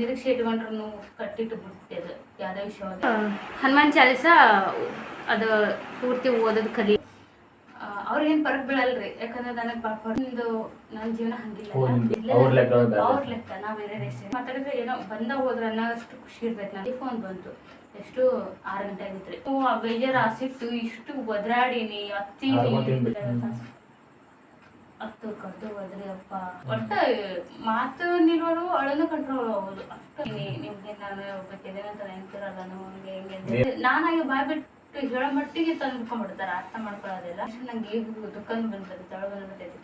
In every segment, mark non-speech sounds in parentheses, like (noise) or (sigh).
ನಿರೀಕ್ಷೆ ಇಟ್ಕೊಂಡ್ರು ಕಟ್ಟಿಟ್ಟು ಬಿಟ್ಟೆ ಅದು ಯಾವುದೇ ವಿಷಯ ಹನುಮಾನ್ ಚಾಲಿಸ ಅದು ಪೂರ್ತಿ ಓದೋದು ಕಲಿ. ಅವ್ರಿಗೇನು ಪರಕ್ ಬೀಳಲ್ರಿ ಯಾಕಂದ್ರೆ ನನಗೆ ಒಂದು ನನ್ನ ಜೀವನ ಹಂಗಿಲ್ಲ. ಅವ್ರ ಲೆಕ್ಕ ಲೆಕ್ಕ ಬೇರೆ ರೇಷನ್ ಮಾತಾಡಿದ್ರೆ ಏನೋ ಬಂದ ಹೋದ್ರೆ ಅನ್ನೋಷ್ಟು ಖುಷಿ ಇರ್ಬೇಕು. ನನಗೆ ಫೋನ್ ಬಂತು. ಎಷ್ಟು ಆರು ಗಂಟೆ ಆಗಿತ್ತು ರೀ ಆ ಬೇಜಾರು ಆಸಿಟ್ಟು ಇಷ್ಟು ಒದ್ರಾಡೀನಿ ಅತ್ತೀನಿ. ಅತ್ತು ಕದ್ದು ಅಪ್ಪ. ಒಟ್ಟ ಮಾತು ನಿಲ್ವರು ಅಳನು ಕಂಟ್ರೋಲ್ ಆಗೋದು ಅಷ್ಟು ನಿಮ್ಗೆ ನಾನು ಒಬ್ಬಕ್ಕಿದ್ದೇನೆ ಅಂತ ನೆನ್ಪಿರಲ್ಲ ನಮ್ಗೆ ಹೆಂಗೆ. ನಾನಾಗಿ ಬಾಯ್ ಬಿಟ್ಟು ಹೇಳೋ ಮಟ್ಟಿಗೆ ತಂದ್ಕೊಂಡ್ಬಿಡ್ತಾರೆ ಅರ್ಥ ಮಾಡ್ಕೊಳ್ಳೋದಿಲ್ಲ. ನಂಗೆ ಈಗ ದುಃಖ ಬಂದ್ಬಿಡ್ತದೆ ತಳ ಬಂದ್ಬಿಟ್ಟೈತಿ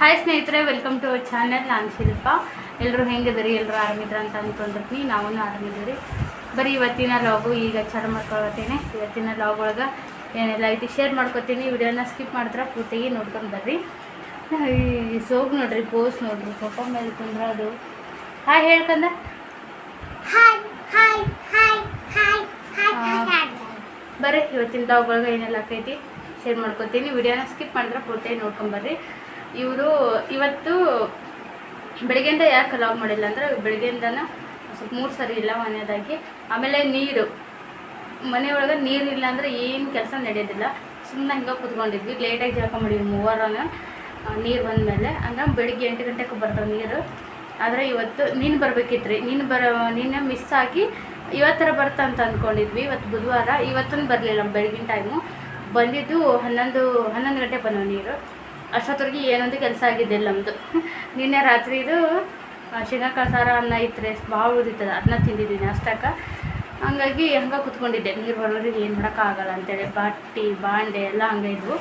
ಹಾಯ್ ಸ್ನೇಹಿತರೆ ವೆಲ್ಕಮ್ ಟು ಅವರ್ ಚಾನೆಲ್ ನಾನು ಶಿಲ್ಪ. ಎಲ್ಲರೂ ಹೆಂಗಿದ್ರಿ ಎಲ್ಲರೂ ಆರಾಮಿದ್ರ ಅಂತ ಅಂದ್ಕೊಂಡಿರ್ತೀನಿ ನಾವು ಆರಾಮಿದ್ದೀರಿ. ಬರೀ ಇವತ್ತಿನ ಲಾಗು ಈಗ ಚಾಲು ಮಾಡ್ಕೊಳತ್ತೀನಿ ಇವತ್ತಿನ ಲಾಗ್ ಒಳಗೆ ಏನೆಲ್ಲ ಐತಿ ಶೇರ್ ಮಾಡ್ಕೊತೀನಿ. ವಿಡಿಯೋನ ಸ್ಕಿಪ್ ಮಾಡಿದ್ರೆ ಪೂರ್ತಿಗೆ ನೋಡ್ಕೊಂಡು ಬರ್ರಿ. ಈ ಸೋಗ್ ನೋಡ್ರಿ ಪೋಸ್ ನೋಡ್ರಿ ಫೋಟೋ ಮೇಲೆ ಕುಂದ್ರದು. ಹಾಯ್ ಹೇಳ್ಕಂದ. ಬರ್ರಿ ಇವತ್ತಿನ ತಾವುಗಳಿಗೆ ಏನೆಲ್ಲ ಆಕೈತಿ ಶೇರ್ ಮಾಡ್ಕೊತೀನಿ. ವಿಡಿಯೋನ ಸ್ಕಿಪ್ ಮಾಡಿದ್ರೆ ಪೂರ್ತಿಯಾಗಿ ನೋಡ್ಕೊಂಬರ್ರಿ ಇವರು ಇವತ್ತು ಬೆಳಗ್ಗೆಯಿಂದ ಯಾಕೆ ಲಾಗ್ ಮಾಡಿಲ್ಲ ಅಂದ್ರೆ ಬೆಳಗ್ಗೆಯಿಂದನೂ ಸ್ವಲ್ಪ ಮೂರು ಸರಿ ಇಲ್ಲ ಮನೆಯದಾಗಿ ಆಮೇಲೆ ನೀರು. ಮನೆಯೊಳಗೆ ನೀರು ಇಲ್ಲ ಅಂದರೆ ಏನು ಕೆಲಸ ನಡೆಯೋದಿಲ್ಲ. ಸುಮ್ಮನೆ ಹಿಂಗೆ ಕುತ್ಕೊಂಡಿದ್ವಿ. ಲೇಟಾಗಿ ಜಳಕ ಮಾಡಿದ್ವಿ ನೀರು ಬಂದಮೇಲೆ. ಹಂಗೆ ಬೆಳಿಗ್ಗೆ ಎಂಟು ಗಂಟೆಗೆ ಬರ್ತಾವೆ ನೀರು. ಆದರೆ ಇವತ್ತು ನೀನು ಬರಬೇಕಿತ್ತು ರೀ ನೀನು ಬರ ನಿನ್ನೆ ಮಿಸ್ ಆಗಿ ಇವತ್ತರ ಬರ್ತಾ ಅಂತ ಅಂದ್ಕೊಂಡಿದ್ವಿ ಇವತ್ತು ಬುಧವಾರ. ಇವತ್ತೂ ಬರಲಿಲ್ಲ ಬೆಳಗಿನ ಟೈಮು ಬಂದಿದ್ದು ಹನ್ನೊಂದು ಹನ್ನೊಂದು ಗಂಟೆ ಬಂದವು ನೀರು. ಅಷ್ಟೊತ್ತವರೆಗೆ ಏನೊಂದು ಕೆಲಸ ಆಗಿದ್ದಿಲ್ಲ ನಮ್ಮದು (laughs) ನಿನ್ನೆ ರಾತ್ರಿದು ಶೇಂಗಾಕಾಳು ಸಾರ ಅನ್ನ ಇತ್ತು ರೀ ಭಾಳ ಉಳಿತದೆ ಅದನ್ನ ತಿಂದಿದ್ದೀನಿ ಅಷ್ಟಕ್ಕೆ. ಹಂಗಾಗಿ ಹಂಗೆ ಕುತ್ಕೊಂಡಿದ್ದೆ. ನೀರು ಬರೋರಿಗೆ ಏನು ಮಾಡೋಕ್ಕಾಗಲ್ಲ ಅಂತೇಳಿ. ಬಟ್ಟಿ, ಬಾಂಡೆ ಎಲ್ಲ ಹಂಗೆ ಇದ್ವು.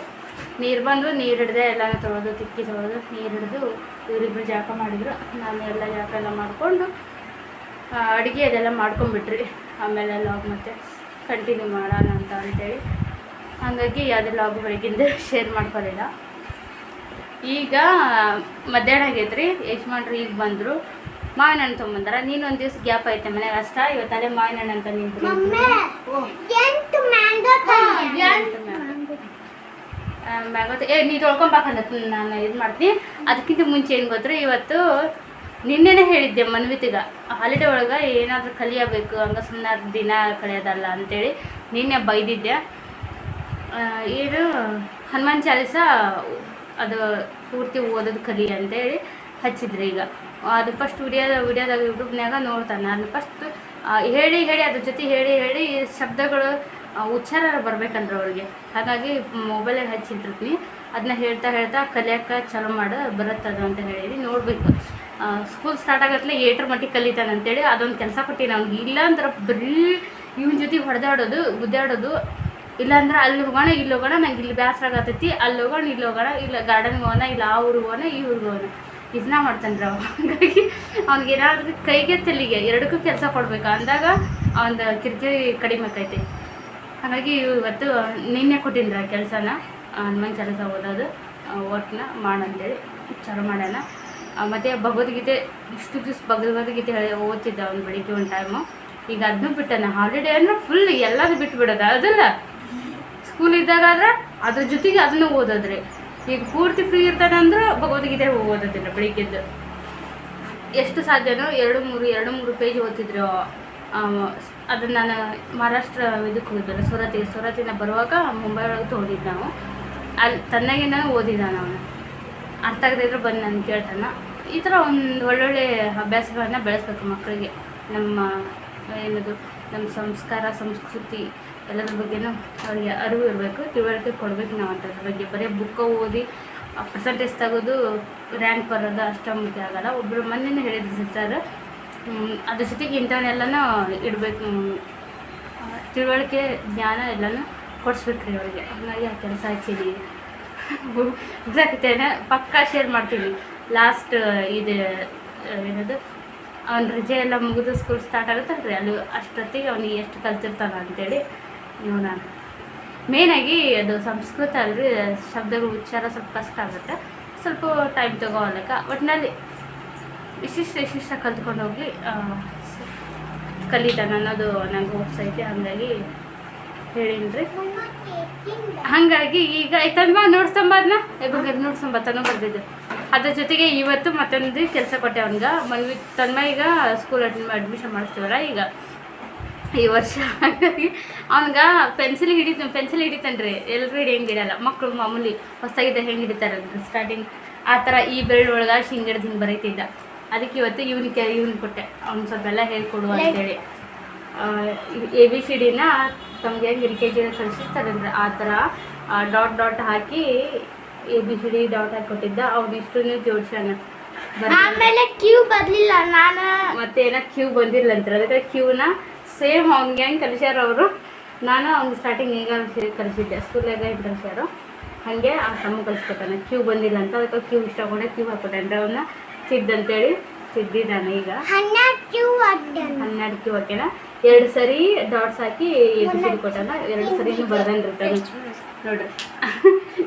ನೀರು ಬಂದು ನೀರು ಹಿಡ್ದೆ ಎಲ್ಲ ತೊಳೆದು, ತಿಕ್ಕಿ ತೊಳೆದು ನೀರು ಹಿಡಿದು ಇವರಿಬ್ರು ಜಾಕ ಮಾಡಿದ್ರು. ನಾನು ಎಲ್ಲ ಜಾಕ ಎಲ್ಲ ಮಾಡಿಕೊಂಡು ಅಡುಗೆ ಅದೆಲ್ಲ ಮಾಡ್ಕೊಂಬಿಟ್ರಿ ಆಮೇಲೆ ಲಾಗ್ ಮತ್ತೆ ಕಂಟಿನ್ಯೂ ಮಾಡೋಣ ಅಂತ ಅಂತೇಳಿ. ಹಾಗಾಗಿ ಯಾವುದೇ ಲಾಗ್ ಬೆಳಗಿಂದ ಶೇರ್ ಮಾಡ್ಕೊಳ್ಳಿಲ್ಲ ಈಗ ಮಧ್ಯಾಹ್ನ ಆಗೈತ್ರಿ. ಯಜಮಾನ್ರು ಈಗ ಬಂದರು. ಮಾವಿನ ಹಣ್ಣು ತೊಗೊಂಬಂದಾರ. ನೀನು ಒಂದು ದಿವಸ ಗ್ಯಾಪ್ ಐತೆ ಮನೆಗೆ ಅಷ್ಟ. ಇವತ್ತಲ್ಲೇ ಮಾವಿನ ಹಣ್ಣು ಅಂತ ನಿಂತು ಏ ನೀ ತೊಳ್ಕೊಂಬಾಕಂದ ನಾನು ಇದು ಮಾಡ್ತೀನಿ. ಅದಕ್ಕಿಂತ ಮುಂಚೆ ಏನು ಗೊತ್ತ್ರಿ ಇವತ್ತು ನಿನ್ನೆನೇ ಹೇಳಿದ್ದೆ ಮನ್ವಿತಿಗ ಹಾಲಿಡೇ ಒಳಗೆ ಏನಾದರೂ ಕಲಿಯಬೇಕು ಹಂಗ ಸುಮ್ಮನೆ ದಿನ ಕಳಿಯೋದಲ್ಲ ಅಂತೇಳಿ ನಿನ್ನೆ ಬೈದಿದ್ದೆ. ಏನು ಹನುಮಾನ್ ಚಾಲಿಸ ಅದು ಪೂರ್ತಿ ಓದೋದು ಕಲಿ ಅಂತೇಳಿ ಹಚ್ಚಿದ್ರಿ ಈಗ. ಅದು ಫಸ್ಟ್ ವಿಡಿಯೋ ವಿಡಿಯೋದಾಗ ಯೂಟ್ಯೂಬ್ನಾಗ ನೋಡ್ತಾನೆ. ನಾನು ಫಸ್ಟ್ ಹೇಳಿ ಹೇಳಿ, ಅದ್ರ ಜೊತೆ ಹೇಳಿ ಹೇಳಿ ಶಬ್ದಗಳು ಉಚ್ಚಾರ ಬರ್ಬೇಕಂದ್ರೆ ಅವ್ರಿಗೆ. ಹಾಗಾಗಿ ಮೊಬೈಲಲ್ಲಿ ಹಚ್ಚಿಟ್ಟಿರ್ತೀನಿ. ಅದನ್ನ ಹೇಳ್ತಾ ಹೇಳ್ತಾ ಕಲಿಯೋಕೆ ಚಾಲೂ ಮಾಡು, ಬರುತ್ತದು ಅಂತ ಹೇಳಿ ನೋಡಬೇಕು. ಸ್ಕೂಲ್ ಸ್ಟಾರ್ಟ್ ಆಗತ್ಲೆ ಏಟ್ರ ಮಟ್ಟಿಗೆ ಕಲಿತಾನೆ ಅಂತೇಳಿ ಅದೊಂದು ಕೆಲಸ ಕೊಟ್ಟಿನಿ ಅವ್ನಿಗೆ ಇಲ್ಲ ಅಂದ್ರೆ ಬರೀ ಇವನ ಜೊತೆ ಹೊಡೆದಾಡೋದು, ಗುದ್ದಾಡೋದು. ಇಲ್ಲಾಂದ್ರೆ ಅಲ್ಲಿ ಹೋಗೋಣ, ಇಲ್ಲಿ ಹೋಗೋಣ, ನಂಗೆ ಇಲ್ಲಿ ಬೇಸರ ಆಗತೈತಿ. ಅಲ್ಲಿ ಹೋಗೋಣ, ಇಲ್ಲಿ ಹೋಗೋಣ, ಇಲ್ಲ ಗಾರ್ಡನ್ಗೆ ಹೋಗೋಣ, ಇಲ್ಲ ಆ ಊರಿಗೆ ಹೋಗೋಣ, ಈ ಊರಿಗೆ ಹೋಗೋಣ. ಇದನ್ನ ಮಾಡ್ತಾನೆ ಅವ ಹಾಗಾಗಿ ಅವ್ನಿಗೆ ಏನಾದ್ರೂ ಕೈಗೆ ತಲೆಗೆ ಎರಡಕ್ಕೂ ಕೆಲಸ ಕೊಡ್ಬೇಕು ಅಂದಾಗ ಅವನ ಕಿರಿಕಿರಿ ಕಡಿಮೆ ಆಕೈತಿ. ಹಾಗಾಗಿ ಇವತ್ತು ನಿನ್ನೆ ಕೊಟ್ಟಿದ್ರ ಕೆಲಸನ ಹನುಮಾನ್ ಕೆಲಸ ಓದೋದು ಒಟ್ಟನ್ನ ಮಾಡಂತೇಳಿ, ಚಾಲು ಮಾಡೋಣ ಮತ್ತು ಭಗವದ್ಗೀತೆ, ಇಷ್ಟು ದಿವಸ ಭಗವದ್ಗೀತೆ ಓದ್ತಿದ್ದ ಅವ್ನ ಬೆಳಿಗ್ಗೆ ಒಂದು ಟೈಮು ಈಗ ಅದನ್ನು ಬಿಟ್ಟಾನ. ಹಾಲಿಡೇ ಅಂದ್ರೆ ಫುಲ್ ಎಲ್ಲದೂ ಬಿಟ್ಟು ಬಿಡೋದು ಅದಲ್ಲ ಸ್ಕೂಲ್ ಇದ್ದಾಗ ಆದ್ರೆ ಅದ್ರ ಜೊತೆಗೆ ಅದನ್ನು ಓದೋದ್ರಿ. ಈಗ ಪೂರ್ತಿ ಫ್ರೀ ಇರ್ತಾನೆ ಅಂದ್ರೆ ಭಗವದ್ಗೀತೆ ಓದೋದಿಲ್ಲ ಬೆಳಿಗ್ಗೆದ್ದು. ಎಷ್ಟು ಸಾಧ್ಯನೋ ಎರಡು ಮೂರು ಎರಡು ಮೂರು ಪೇಜ್ ಓದ್ತಿದ್ರು. ಅದನ್ನು ನಾನು ಮಹಾರಾಷ್ಟ್ರ ಇದಕ್ಕೆ ಹೋಗಿದ್ದೆ ಸುರತಿ ಸುರತಿನ ಬರುವಾಗ ಮುಂಬೈ ಒಳಗೆ ತೊಗೊಂಡಿದ್ದು ನಾವು. ಅಲ್ಲಿ ತನ್ನಾಗಿಂದ ಓದಿದ್ದ ನಾನು. ಅರ್ಥ ಆಗದಿದ್ರು ಬಂದು ನಾನು ಕೇಳ್ತಾನೆ. ಈ ಥರ ಒಂದು ಒಳ್ಳೊಳ್ಳೆ ಅಭ್ಯಾಸಗಳನ್ನ ಬೆಳೆಸ್ಬೇಕು ಮಕ್ಕಳಿಗೆ. ನಮ್ಮ, ಏನದು, ನಮ್ಮ ಸಂಸ್ಕಾರ, ಸಂಸ್ಕೃತಿ ಎಲ್ಲದ್ರ ಬಗ್ಗೆನೂ ಅವ್ರಿಗೆ ಅರಿವು ಇರಬೇಕು, ತಿಳುವಳಿಕೆ ಕೊಡಬೇಕು ನಾವು ಅಂಥದ್ರ ಬಗ್ಗೆ. ಬರೀ ಬುಕ್ಕ ಓದಿ ಪರ್ಸೆಂಟೇಜ್ ತೆಗೆದು ರ್ಯಾಂಕ್ ಬರೋದು ಅಷ್ಟು ಮುಖ್ಯ ಆಗಲ್ಲ. ಒಬ್ಬರು ಮೊನ್ನೆ ಹೇಳಿದ್ರು ಸಿಸ್ಟರ್ ಅದ್ರ ಜೊತೆಗೆ ಇಂಥವನ್ನೆಲ್ಲನೂ ಇಡಬೇಕು. ತಿಳುವಳಿಕೆ ಜ್ಞಾನ ಎಲ್ಲನೂ ಕೊಡಿಸ್ಬೇಕ್ರಿ ಅವರಿಗೆ. ಹಾಗಾಗಿ ಆ ಕೆಲಸ ಹಚ್ಚಿದ್ದೀವಿ ಇದಾಗ್ತೇನೆ (laughs) ಪಕ್ಕಾ ಶೇರ್ ಮಾಡ್ತೀವಿ ಲಾಸ್ಟ್ ಇದು, ಏನದು, ಅವ್ನ ರಜೆ ಎಲ್ಲ ಮುಗಿದು ಸ್ಕೂಲ್ ಸ್ಟಾರ್ಟ್ ಆಗುತ್ತಲ್ರಿ? ಅಲ್ಲಿ ಅಷ್ಟೊತ್ತಿಗೆ ಅವನಿಗೆ ಎಷ್ಟು ಕಲ್ತಿರ್ತಾನ ಅಂತೇಳಿ ನೋಡೋಣ ಮೇನಾಗಿ ಅದು ಸಂಸ್ಕೃತ ಅಲ್ರಿ, ಶಬ್ದಗಳು ಉಚ್ಚಾರ ಸ್ವಲ್ಪ ಕಷ್ಟ ಆಗುತ್ತೆ. ಸ್ವಲ್ಪ ಟೈಮ್ ತಗೋಲಕ್ಕ ಒಟ್ಟಿನಲ್ಲಿ ವಿಶಿಷ್ಟ ವಿಶಿಷ್ಟ ಕಲ್ತ್ಕೊಂಡು ಹೋಗಿ ಕಲಿತಾನೆ ಅನ್ನೋದು ನಂಗೆ ಹೋಪ್ಸ್ ಐತೆ. ಹಾಗಾಗಿ ಹೇಳಿನ್ರಿ. ಹಾಗಾಗಿ ಈಗ ಆಯ್ತಲ್ವಾ ನೋಡ್ಸಂಬ ಅದನ್ನ ಇವಾಗ ನೋಡ್ಸಂಬ ಬರ್ದಿದ್ದು. ಅದ್ರ ಜೊತೆಗೆ ಇವತ್ತು ಮತ್ತೊಂದು ಕೆಲಸ ಕೊಟ್ಟೆ ಅವನಿಗೆ. ಮನ್ವಿ ಈಗ ಸ್ಕೂಲ್ ಅಡ್ಮಿಷನ್ ಮಾಡಿಸ್ತೀವಲ್ಲ ಈಗ. ಈ ವರ್ಷ ಹಾಗಾಗಿ ಅವ್ನಿಗೆ ಪೆನ್ಸಿಲ್ ಹಿಡಿತ ಪೆನ್ಸಿಲ್ ಹಿಡಿತಾನ್ರಿ. ಎಲ್ಲರೂ ಹಿಡಿಯಂಗೆ ಹಿಡಿಯಲ್ಲ ಮಕ್ಕಳು ಮಾಮೂಲಿ ಹೊಸದಾಗಿದ್ದ ಹೆಂಗೆ ಹಿಡಿತಾರೆ ಸ್ಟಾರ್ಟಿಂಗ್ ಆ ಥರ ಈ ಬೆರಳು ಒಳಗೆ ಹಿಂಗೆ ಹಿಡ್ದು ಹಿಂಗೆ ಬರೀತಿದ್ದ. ಅದಕ್ಕೆ ಇವತ್ತು ಇವ್ನು ಕೆ ಇವ್ನು ಕೊಟ್ಟೆ. ಅವ್ನು ಸ್ವಲ್ಪ ಎಲ್ಲ ಹೇಳ್ಕೊಡು ಅಂತೇಳಿ. ಎ ಬಿ ಸಿ ಡಿನ ತಮಗೆ ಹೆಂಗೆ ಎಲ್ ಕೆ ಆ ಥರ dot dot hockey A B C D dot ಹಾಕಿ ಕೊಟ್ಟಿದ್ದ. ಅವ್ನು ಇಷ್ಟನ್ನು ಜೋಡಿಸ್ಯಾನ. ಆಮೇಲೆ ಕ್ಯೂ ಬರಲಿಲ್ಲ. ನಾನು ಮತ್ತೆ ಏನ ಕ್ಯೂ ಬಂದಿಲ್ಲ ಅಂತಾರೆ ಅದಕ್ಕೆ ಕ್ಯೂನ ಸೇಮ್ ಅವ್ನಿಗೆ ಹೆಂಗೆ ಕಲಿಸ್ಯಾರ ಅವರು. ನಾನು ಅವ್ನಿಗೆ ಸ್ಟಾರ್ಟಿಂಗ್ ಈಗ ಕಲಿಸಿದ್ದೆ. ಸ್ಕೂಲಾಗ ಹೆಂಗೆ ಕಲಿಸ್ಯಾರೋ. ಹಾಗೆ ಆ ತಮ್ಮ ಕಲಿಸ್ಕೊತಾನೆ ಕ್ಯೂ ಬಂದಿಲ್ಲ ಅಂತ. ಅದಕ್ಕೆ ಕ್ಯೂ ಇಷ್ಟಕೊಂಡೆ ಕ್ಯೂ ಹಾಕ್ಕೊಟ್ಟೆ ಅಂದರೆ ಅವನ್ನ ಸಿದ್ದಂತೇಳಿ ಸಿದ್ದಿದ್ದಾನೆ ಈಗ. ಹನ್ನೆರಡು ಕ್ಯೂ ಅಡ್ಡನ ಹನ್ನೆರಡು ಕ್ಯೂ ಹಾಕ್ಯಾನ. ಎರಡು ಸರಿ ಡಾಟ್ಸ್ ಹಾಕಿ ಎಬಿಸಿಡಿ ಕೊಟ್ಟಾನ. ಎರಡು ಸರಿ ಬರ್ದನ್ರಿ ನೋಡ್ರಿ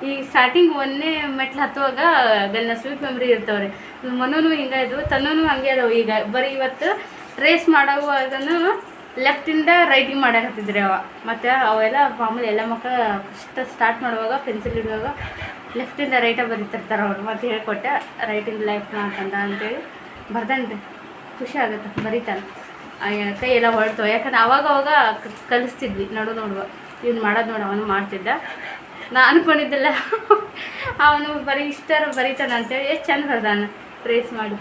ಈ ಸ್ಟಾರ್ಟಿಂಗ್ ಒಂದನೇ ಮೆಟ್ಲು ಹತ್ತುವಾಗ ಅದನ್ನ ಸ್ವೀಟ್ ಮೆಮ್ರಿ ಇರ್ತಾವ್ರಿ. ಮನೂ ಹಿಂಗೆ ಇದ್ವು. ತನ್ನೂ ಹಂಗೆ ಅದಾವೆ ಈಗ. ಬರೀ ಇವತ್ತು ರೇಸ್ ಮಾಡೋವಾಗನು ಲೆಫ್ಟಿಂದ ರೈಟಿಂಗ್ ಮಾಡಕತ್ತಿದ್ರಿ ಅವ. ಮತ್ತು ಅವೆಲ್ಲ ಮಾಮೂಲಿ ಎಲ್ಲ ಮಕ್ಕಳು ಫಸ್ಟ್ ಸ್ಟಾರ್ಟ್ ಮಾಡುವಾಗ ಪೆನ್ಸಿಲ್ ಹಿಡಿಯುವಾಗ ಲೆಫ್ಟಿಂದ ರೈಟಾಗಿ ಬರೀತಿರ್ತಾರೆ ಅವರು. ಮತ್ತು ಹೇಳ್ಕೊಟ್ಟೆ ರೈಟಿಂದ ಲೆಫ್ಟ್ ಅಂತಂದ ಅಂತೇಳಿ ಬರ್ದನ್ರಿ ಖುಷಿ ಆಗುತ್ತೆ, ಬರೀತಾನೆ. ಕೈ ಎಲ್ಲ ಹೊರಡ್ತಾವೆ ಯಾಕಂದ್ರೆ ಅವಾಗ ಅವಾಗ ಕಲಿಸ್ತಿದ್ವಿ, ನೋಡು ನೋಡುವ. ಇವ್ನು ಮಾಡೋದು ನೋಡು, ಅವನು ಮಾಡ್ತಿದ್ದ. ನಾ ಅನ್ಕೊಂಡಿದ್ದಿಲ್ಲ, ಅವನು ಬರೀ ಇಷ್ಟರ ಬರೀತಾನೆ ಅಂತೇಳಿ ಎಷ್ಟು ಚಂದ ಬರ್ದಾನ ಪ್ರೇಸ್ ಮಾಡಿ.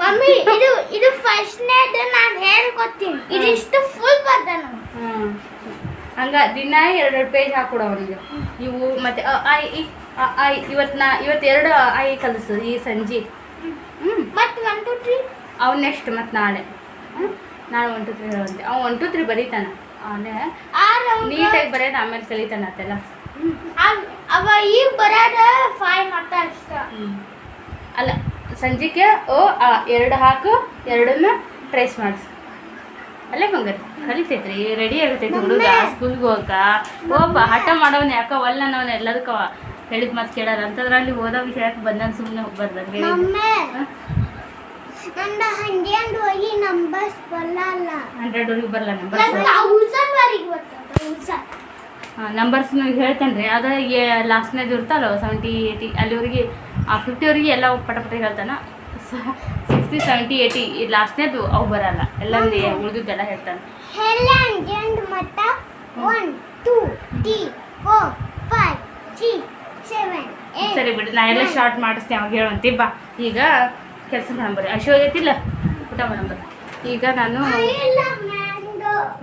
ಮಮ್ಮಿ ಇದು ಇದು ಫಸ್ಟ್ನೇದು ನಾನು ಹೇಳ್ಕೊತೀನಿ ಇದಿಷ್ಟು ಫುಲ್ ಬರ್ತಾನ ಹ್ಞೂ ಹಂಗ ದಿನ ಎರಡೆರಡು ಪೇಜ್ ಹಾಕೊಡು ಅವನಿಗೆ. ಇವು ಮತ್ತೆ ಐ ಇ ಅ, ಇವತ್ತು ನಾ ಇವತ್ತು ಎರಡು ಐ ಕಲಿಸು ಈ ಸಂಜೆ. ಹ್ಞೂ ಮತ್ತೆ ಒನ್ ಟು ತ್ರೀ ಅವ್ನು ನೆಕ್ಸ್ಟ್ ಮತ್ತೆ ನಾಳೆ. ಹ್ಞೂ ನಾಳೆ ಒನ್ ಟು ತ್ರೀ ಹೇಳಂತೆ ಅವ್ನು ಒನ್ ಟು ತ್ರೀ ಬರೀತಾನೆ. ಅವನೇ ನೀಟಾಗಿ ಬರೆಯೋದು ಆಮೇಲೆ ಕಲಿತಾನ ಅದೆಲ್ಲ ಅವ ಈಗ ಬರೋದು ಫೈವ್ ಮತ್ತೆ ಅಷ್ಟ. ಅಲ್ಲ ಸಂಜೆಗೆ ಓ ಆ ಎರಡು ಹಾಕು ಎರಡನ್ನ ಟ್ರೇಸ್ ಮಾಡಿಸು ಅಲ್ಲೇ ಬಂಗಾರ ಕಲಿತೈತ್ರಿ ರೆಡಿ ಆಗತೈತಿ ಹುಡುಗ ಸ್ಕೂಲ್ಗೆ ಹೋಗಕ್ಕ ಓಪ ಹಠ ಮಾಡೋನು ಯಾಕ ಒಲ್ಲ ನಾವನ್ನ ಎಲ್ಲದಕ್ಕ ಹೇಳಿದ ಮಾತು ಕೇಳಾರ. ಅಂತದ್ರಲ್ಲಿ ಓದೋ ವಿಷಯಕ್ಕೆ ಬಂದನ್ ಸುಮ್ಮನೆ ಹೋಗ್ಬಾರ್ದಂಗೆ ಹಂಡ್ರೆಡ್ ಬರಲ್ಲ ನಂಬರ್ಸ್ ನೀವು ಹೇಳ್ತೇನೆ ರೀ ಅದು ಲಾಸ್ಟ್ನೇದು ಇರ್ತಲ್ಲ ಸೆವೆಂಟಿ ಏಯ್ಟಿ ಅಲ್ಲಿವರೆಗೆ ಫಿಫ್ಟಿವರೆಗೆ ಎಲ್ಲ ಪಟ ಪಟ ಹೇಳ್ತಾನೆ. ಸಿಕ್ಸ್ಟಿ ಸೆವೆಂಟಿ ಏಯ್ಟಿ ಈ ಲಾಸ್ಟ್ನೇದು ಅವು ಬರಲ್ಲ. ಎಲ್ಲ ಉಳಿದಿದ್ದೆಲ್ಲ ಹೇಳ್ತಾನೆ. ಸರಿ ಬಿಡಿ ನಾ ಎಲ್ಲ ಶಾರ್ಟ್ ಮಾಡಿಸ್ತೇನೆ ಅವಾಗ ಹೇಳುವಂತಿ. ಬಾ ಈಗ ಕೆಲಸ ಮಾಡಂಬರಿ ಅಶೋ ಐತಿಲ್ಲ ಊಟ ಮಾಡಂಬರಿ ಈಗ ನಾನು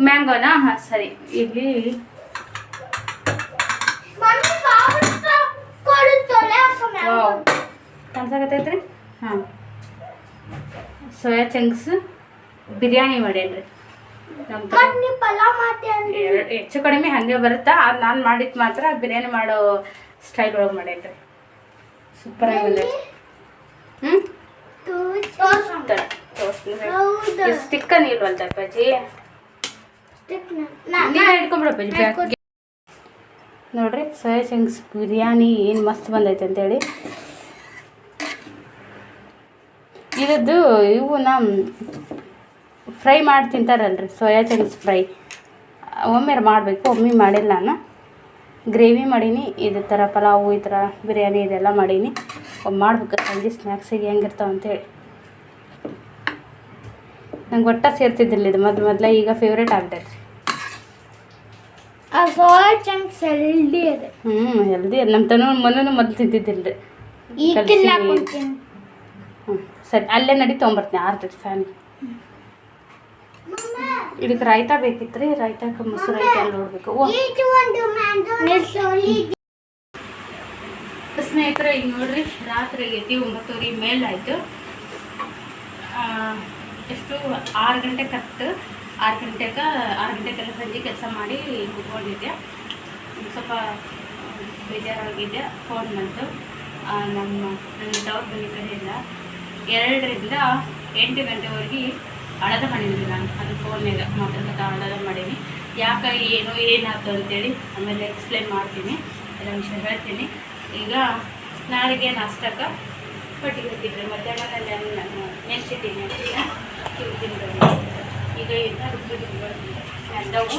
ಮ್ಯಾಂಗೋನಾ? ಹಾಂ ಸರಿ. ಇಲ್ಲಿ ಮಮ್ಮಿ ರೀ ಮ್ಯಾಂಗೋ ಹಾಂ. ಸೋಯಾ ಚಂಕ್ಸ್ ಬಿರಿಯಾನಿ ಮಾಡ್ತಿ ಅಂದ್ರೆ? ಹೆಚ್ಚು ಕಡಿಮೆ ಹಾಗೆ ಬರುತ್ತಾ? ಅದು ನಾನು ಮಾಡಿದ್ದು ಮಾತ್ರ ಬಿರಿಯಾನಿ ಮಾಡೋ ಸ್ಟೈಲ್ ಒಳಗೆ ಮಾಡ್ಯಾನ್ರಿ ಸೂಪರಾಗಿ ಬಂದೈತೆ ಹ್ಞೂ ಸ್ಟಿಕ್ ಇಲ್ವಲ್ಲ ಅಪ್ಪಾಜಿ ನೋಡ್ರಿ ಸೋಯಾ ಚಂಕ್ಸ್ ಬಿರಿಯಾನಿ ಏನು ಮಸ್ತ್ ಬಂದೈತೆ ಅಂತೇಳಿ. ಇದದ್ದು ಇವನ್ನ ಫ್ರೈ ಮಾಡಿ ತಿಂತಾರಲ್ರಿ ಸೋಯಾ ಚಂಕ್ಸ್ ಫ್ರೈ. ಒಮ್ಮೆ ಮಾಡಬೇಕು ಒಮ್ಮೆ ಮಾಡಿಲ್ಲ ನಾನು. ಗ್ರೇವಿ ಮಾಡೀನಿ ಇದು ಥರ ಪಲಾವು ಈ ಥರ ಬಿರಿಯಾನಿ ಇದೆಲ್ಲ ಮಾಡೀನಿ. ಒಮ್ಮೆ ಮಾಡ್ಬೇಕು ಸಂಜೆ ಸ್ನ್ಯಾಕ್ಸಿಗೆ ಹೆಂಗಿರ್ತಾವ ಅಂತೇಳಿ. ನಂಗೆ ಒಟ್ಟ ಸೇರ್ತಿದ್ದಿಲ್ಲ ಇದು ಮೊದ್ಲು ಮೊದಲ ಈಗ ಫೇವ್ರೇಟ್ ಆಗ್ತೈತೆ ಆ ಸೋಯಾ ಚಂಕ್ಸ್ ಹೆಲ್ದಿ ಇದೆ ಹ್ಞೂ ಹೆಲ್ದಿ ನಮ್ಮ ತನೂ ಮನೂ ಮೊದಲು ತಿಂತಿದ್ದಿಲ್ಲ ರೀ ಈಗ ಕಲ್ಸಿ- ತಿನ್ನಾಕೊಂತೀನಿ ಹ್ಞೂ ಸರಿ, ಅಲ್ಲೇ ನಡಿ ತೊಗೊಂಬರ್ತೀನಿ ಆರ್ತೈತೆ ಫ್ಯಾನ್ ಇದಕ್ಕೆ ರಾಯ್ತಾ ಬೇಕಿತ್ತು ರೀ ರಾಯ್ತಾಕ ಮೊಸರು ಐತೆ ಅಲ್ಲಿ ನೋಡ್ಬೇಕು. ಸ್ನೇಹಿತರೆ, ಈಗ ನೋಡ್ರಿ, ರಾತ್ರಿ ಎದ್ದು ಒಂಬತ್ತುವರೆ ಮೇಲೆ ಆಯಿತು. ಎಷ್ಟು? ಆರು ಗಂಟೆ ಕರೆಕ್ಟ್. ಆರು ಗಂಟೆಗೆ ಆರು ಗಂಟೆಗೆಲ್ಲ ಸಂಜೆ ಕೆಲಸ ಮಾಡಿ ಕುತ್ಕೊಂಡಿದ್ದೆ ಸ್ವಲ್ಪ ಬೇಜಾರಾಗಿದ್ದೆ ಫೋನ್ ಬಂತು. ನಮ್ಮ ನನ್ನ ಡೌಟ್ ಬಂದಿದ್ದಾರೆ ಕಡೆಯಿಂದ ಎರಡರಿಂದ ಎಂಟು ಗಂಟೆವರೆಗೆ ಹಣದ ಮಾಡಿದ್ದೀನಿ ನಾನು. ಅದು ಫೋನ್ಯಾಗ ಮಾತಾಡ್ತಾ ಹಣದ ಮಾಡೀನಿ ಯಾಕೆ ಏನು ಏನಾಯ್ತು ಅಂತೇಳಿ ಆಮೇಲೆ ಎಕ್ಸ್ಪ್ಲೇನ್ ಮಾಡ್ತೀನಿ. ಎಲ್ಲ ವಿಷಯ ಹೇಳ್ತೀನಿ. ಈಗ ನಾಳೆಗೆ ನಾಷ್ಟಕ್ಕೆ ಪಟ್ಟಿಗೆ ಹೋಗ್ತಿದ್ರೆ ಮಧ್ಯಾಹ್ನ ನಾನು ಈಗ ಇದನ್ನ ಅಂದವು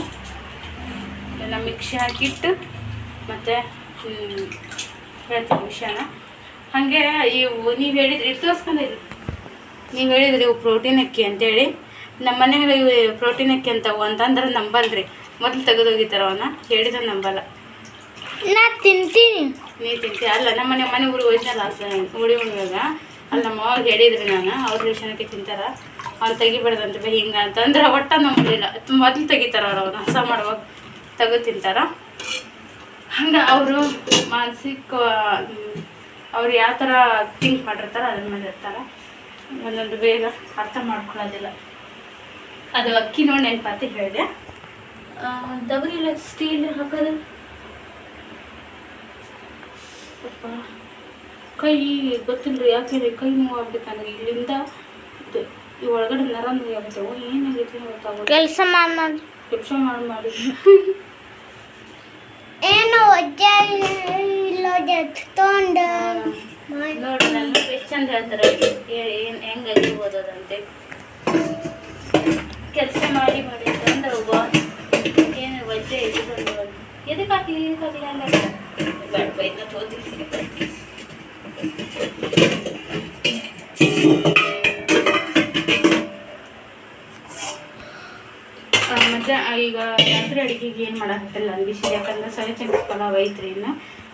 ಎಲ್ಲ ಮಿಕ್ಸಿ ಹಾಕಿಟ್ಟು ಮತ್ತು ಹೇಳ್ತೀನಿ ವಿಷಯನ. ಹಾಗೆ ಇವು ನೀವು ಹೇಳಿದ್ರಿ ಇಟ್ಟು ತೋರಿಸ್ಕೊಂಡಿದ್ರಿ ನೀವು ಹೇಳಿದ್ರಿ ಇವು ಪ್ರೋಟೀನ್ ಅಕ್ಕಿ ಅಂತೇಳಿ. ನಮ್ಮ ಮನೆಗೆ ಇವು ಪ್ರೋಟೀನ್ ಅಕ್ಕಿ ಅಂತವು ಅಂತಂದ್ರೆ ನಂಬಲ್ರಿ. ಮೊದಲು ತೆಗೆದು ಹೋಗಿತ್ತಾರ ಅವನ್ನ ಹೇಳಿದ್ರೆ ನಂಬಲ್ಲ. ನಾ ತಿಂತೀನಿ. ನೀ ತಿಂತೀನಿ ಅಲ್ಲ ನಮ್ಮ ಮನೆ ಮನೆ ಊರಿಗೆ ಹೋಯ್ತಲ್ಲ ಹುಳಿ ಹುಡುಗ ಅಲ್ಲಿ ನಮ್ಮ ಅವ್ರು ಹೇಳಿದ್ರಿ ನಾನು ಅವ್ರ ರೇಷನಕ್ಕೆ ತಿಂತಾರ. ಅವ್ನು ತೆಗಿಬಾರ್ದಂತ ಬೇ ಹಿಂಗೆ ಅಂತಂದ್ರೆ ಒಟ್ಟ ನಂಬಲಿಲ್ಲ. ಮೊದಲು ತೆಗಿತಾರ ಅವ್ರು ಅವ್ನು. ಹಸ ಮಾಡುವಾಗ ತೆಗೆದು ತಿಂತಾರ. ಹಂಗೆ ಅವರು ಮಾನಸಿಕ ಅವ್ರು ಯಾವ ಥರ ಥಿಂಕ್ ಮಾಡಿರ್ತಾರೆ ಅದ್ರ ಮೇಲೆ ಇರ್ತಾರೆ. ಒಂದೊಂದು ಬೇಗ ಅರ್ಥ ಮಾಡ್ಕೊಳ್ಳೋದಿಲ್ಲ. ಅದು ಅಕ್ಕಿ ನೋಡಿ ನೆನಪಾತಿ ಹೇಳಿದೆ. ದಬರಿಲ್ಲ ಸ್ಟೀಲ್ ಹಾಕೋದು. ಸ್ವಲ್ಪ ಕೈ ಗೊತ್ತಿಲ್ಲ ರೀ ಯಾಕೆ ಕೈ ನೋವು ಆಗ್ಬೇಕು ನನಗೆ. ಇಲ್ಲಿಂದ ಈ ಒಳಗಡೆ ನರ ನೋವು ಆಗ್ಬಿಟ್ಟವು ಏನಾಗೈತೆ ಗೊತ್ತಾಗೋದು ಕೆಲಸ ಮಾಡಿ ಕೆಲಸ ಮಾಡಿ ಮಾಡಿ. (laughs) ಏನು ತೊಗೊಂಡು ನೋಡಿ ನನ್ನ ಎಷ್ಟು ಚಂದ ಹೇಳ್ತಾರೆ. ಏನು ಹೆಂಗಾಗಿ ಓದೋದಂತೆ ಕೆಲಸ ಮಾಡಿ ಮಾಡಿ ಒಬ್ಬ ಏನು ವಜ್ಜೆ ಎದಕ್ಕೆ ಹಾಕಿ ಇದಕ್ಕೆ ಹಾಕಿ ಅಲ್ಲ ಬೇಡ ಬೈದ್ನ ತೋತಿರ್ತೀನಿ ಮತ್ತು ಈಗ ರಾತ್ರಿ ಅಡುಗೆಗೆ ಏನು ಮಾಡೋಕ್ಕಾಗಲ್ಲ ಅಲ್ಲಿ ಬಿಸಿ ಯಾಕಂದ್ರೆ ಸರಿ ಚೆಂದ ಪಲಾವ್ ಐತ್ರಿ ಇನ್ನು.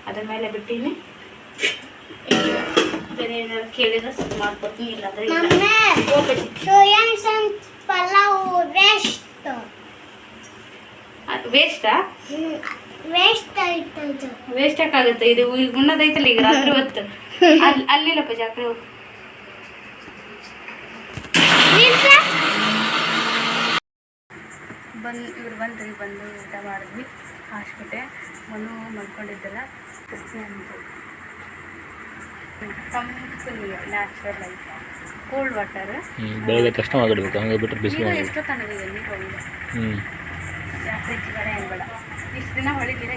ಅದ್ರ ಮೇಲೆ ಬಿಟ್ಟೀನಿ. ಬೇರೆ ಏನಾದ್ರು ಕೇಳಿದ್ರೆ ಸ್ವಲ್ಪ ಮಾಡ್ಕೊತೀನಿ ಇಲ್ಲಾಂದ್ರೆ ಪಲಾವ್ ವೇಸ್ಟ್ ವೇಸ್ಟಾ ವೇಸ್ಟ್ ವೇಸ್ಟ್ ಯಾಕಾಗುತ್ತೆ? ಇದು ಈಗ ಉಣ್ಣದೈತಲ್ಲ ಈಗ ರಾತ್ರಿ ಹೊತ್ತು. (laughs) ಅಲ್ಲಿ ಅಲ್ಲಿಲ್ಲಪ್ಪ ಜಾಕ್ರೆ ಹೋಗು. ಬಂದು ಇವ್ರು ಬಂದ್ರಿ ಬಂದು ಊಟ ಮಾಡಿದ್ವಿ. ಹಾಸ್ಬಿಟ್ಟೆ ಮನು ಮಲ್ಕೊಂಡಿದ್ದಲ್ಲ ತಂಪು ನ್ಯಾಚುರಲ್ ಲೈಫ್ ಕೋಲ್ಡ್ ವಾಟರ್ ಬೆಳಗ್ಗೆ ತಕ್ಷಣ ಆಗಿಡ್ಬೇಕು ಹಂಗೆ ಬಿಟ್ಟರೆ ಬಿಸಿ ಈಗ ಎಷ್ಟೋ ತನಗೆ ನೀರು ಹೋಗಿಲ್ಲ ಹ್ಞೂ ಜಾಸ್ತಿ ಏನು ಬೇಡ. ಇಷ್ಟು ದಿನ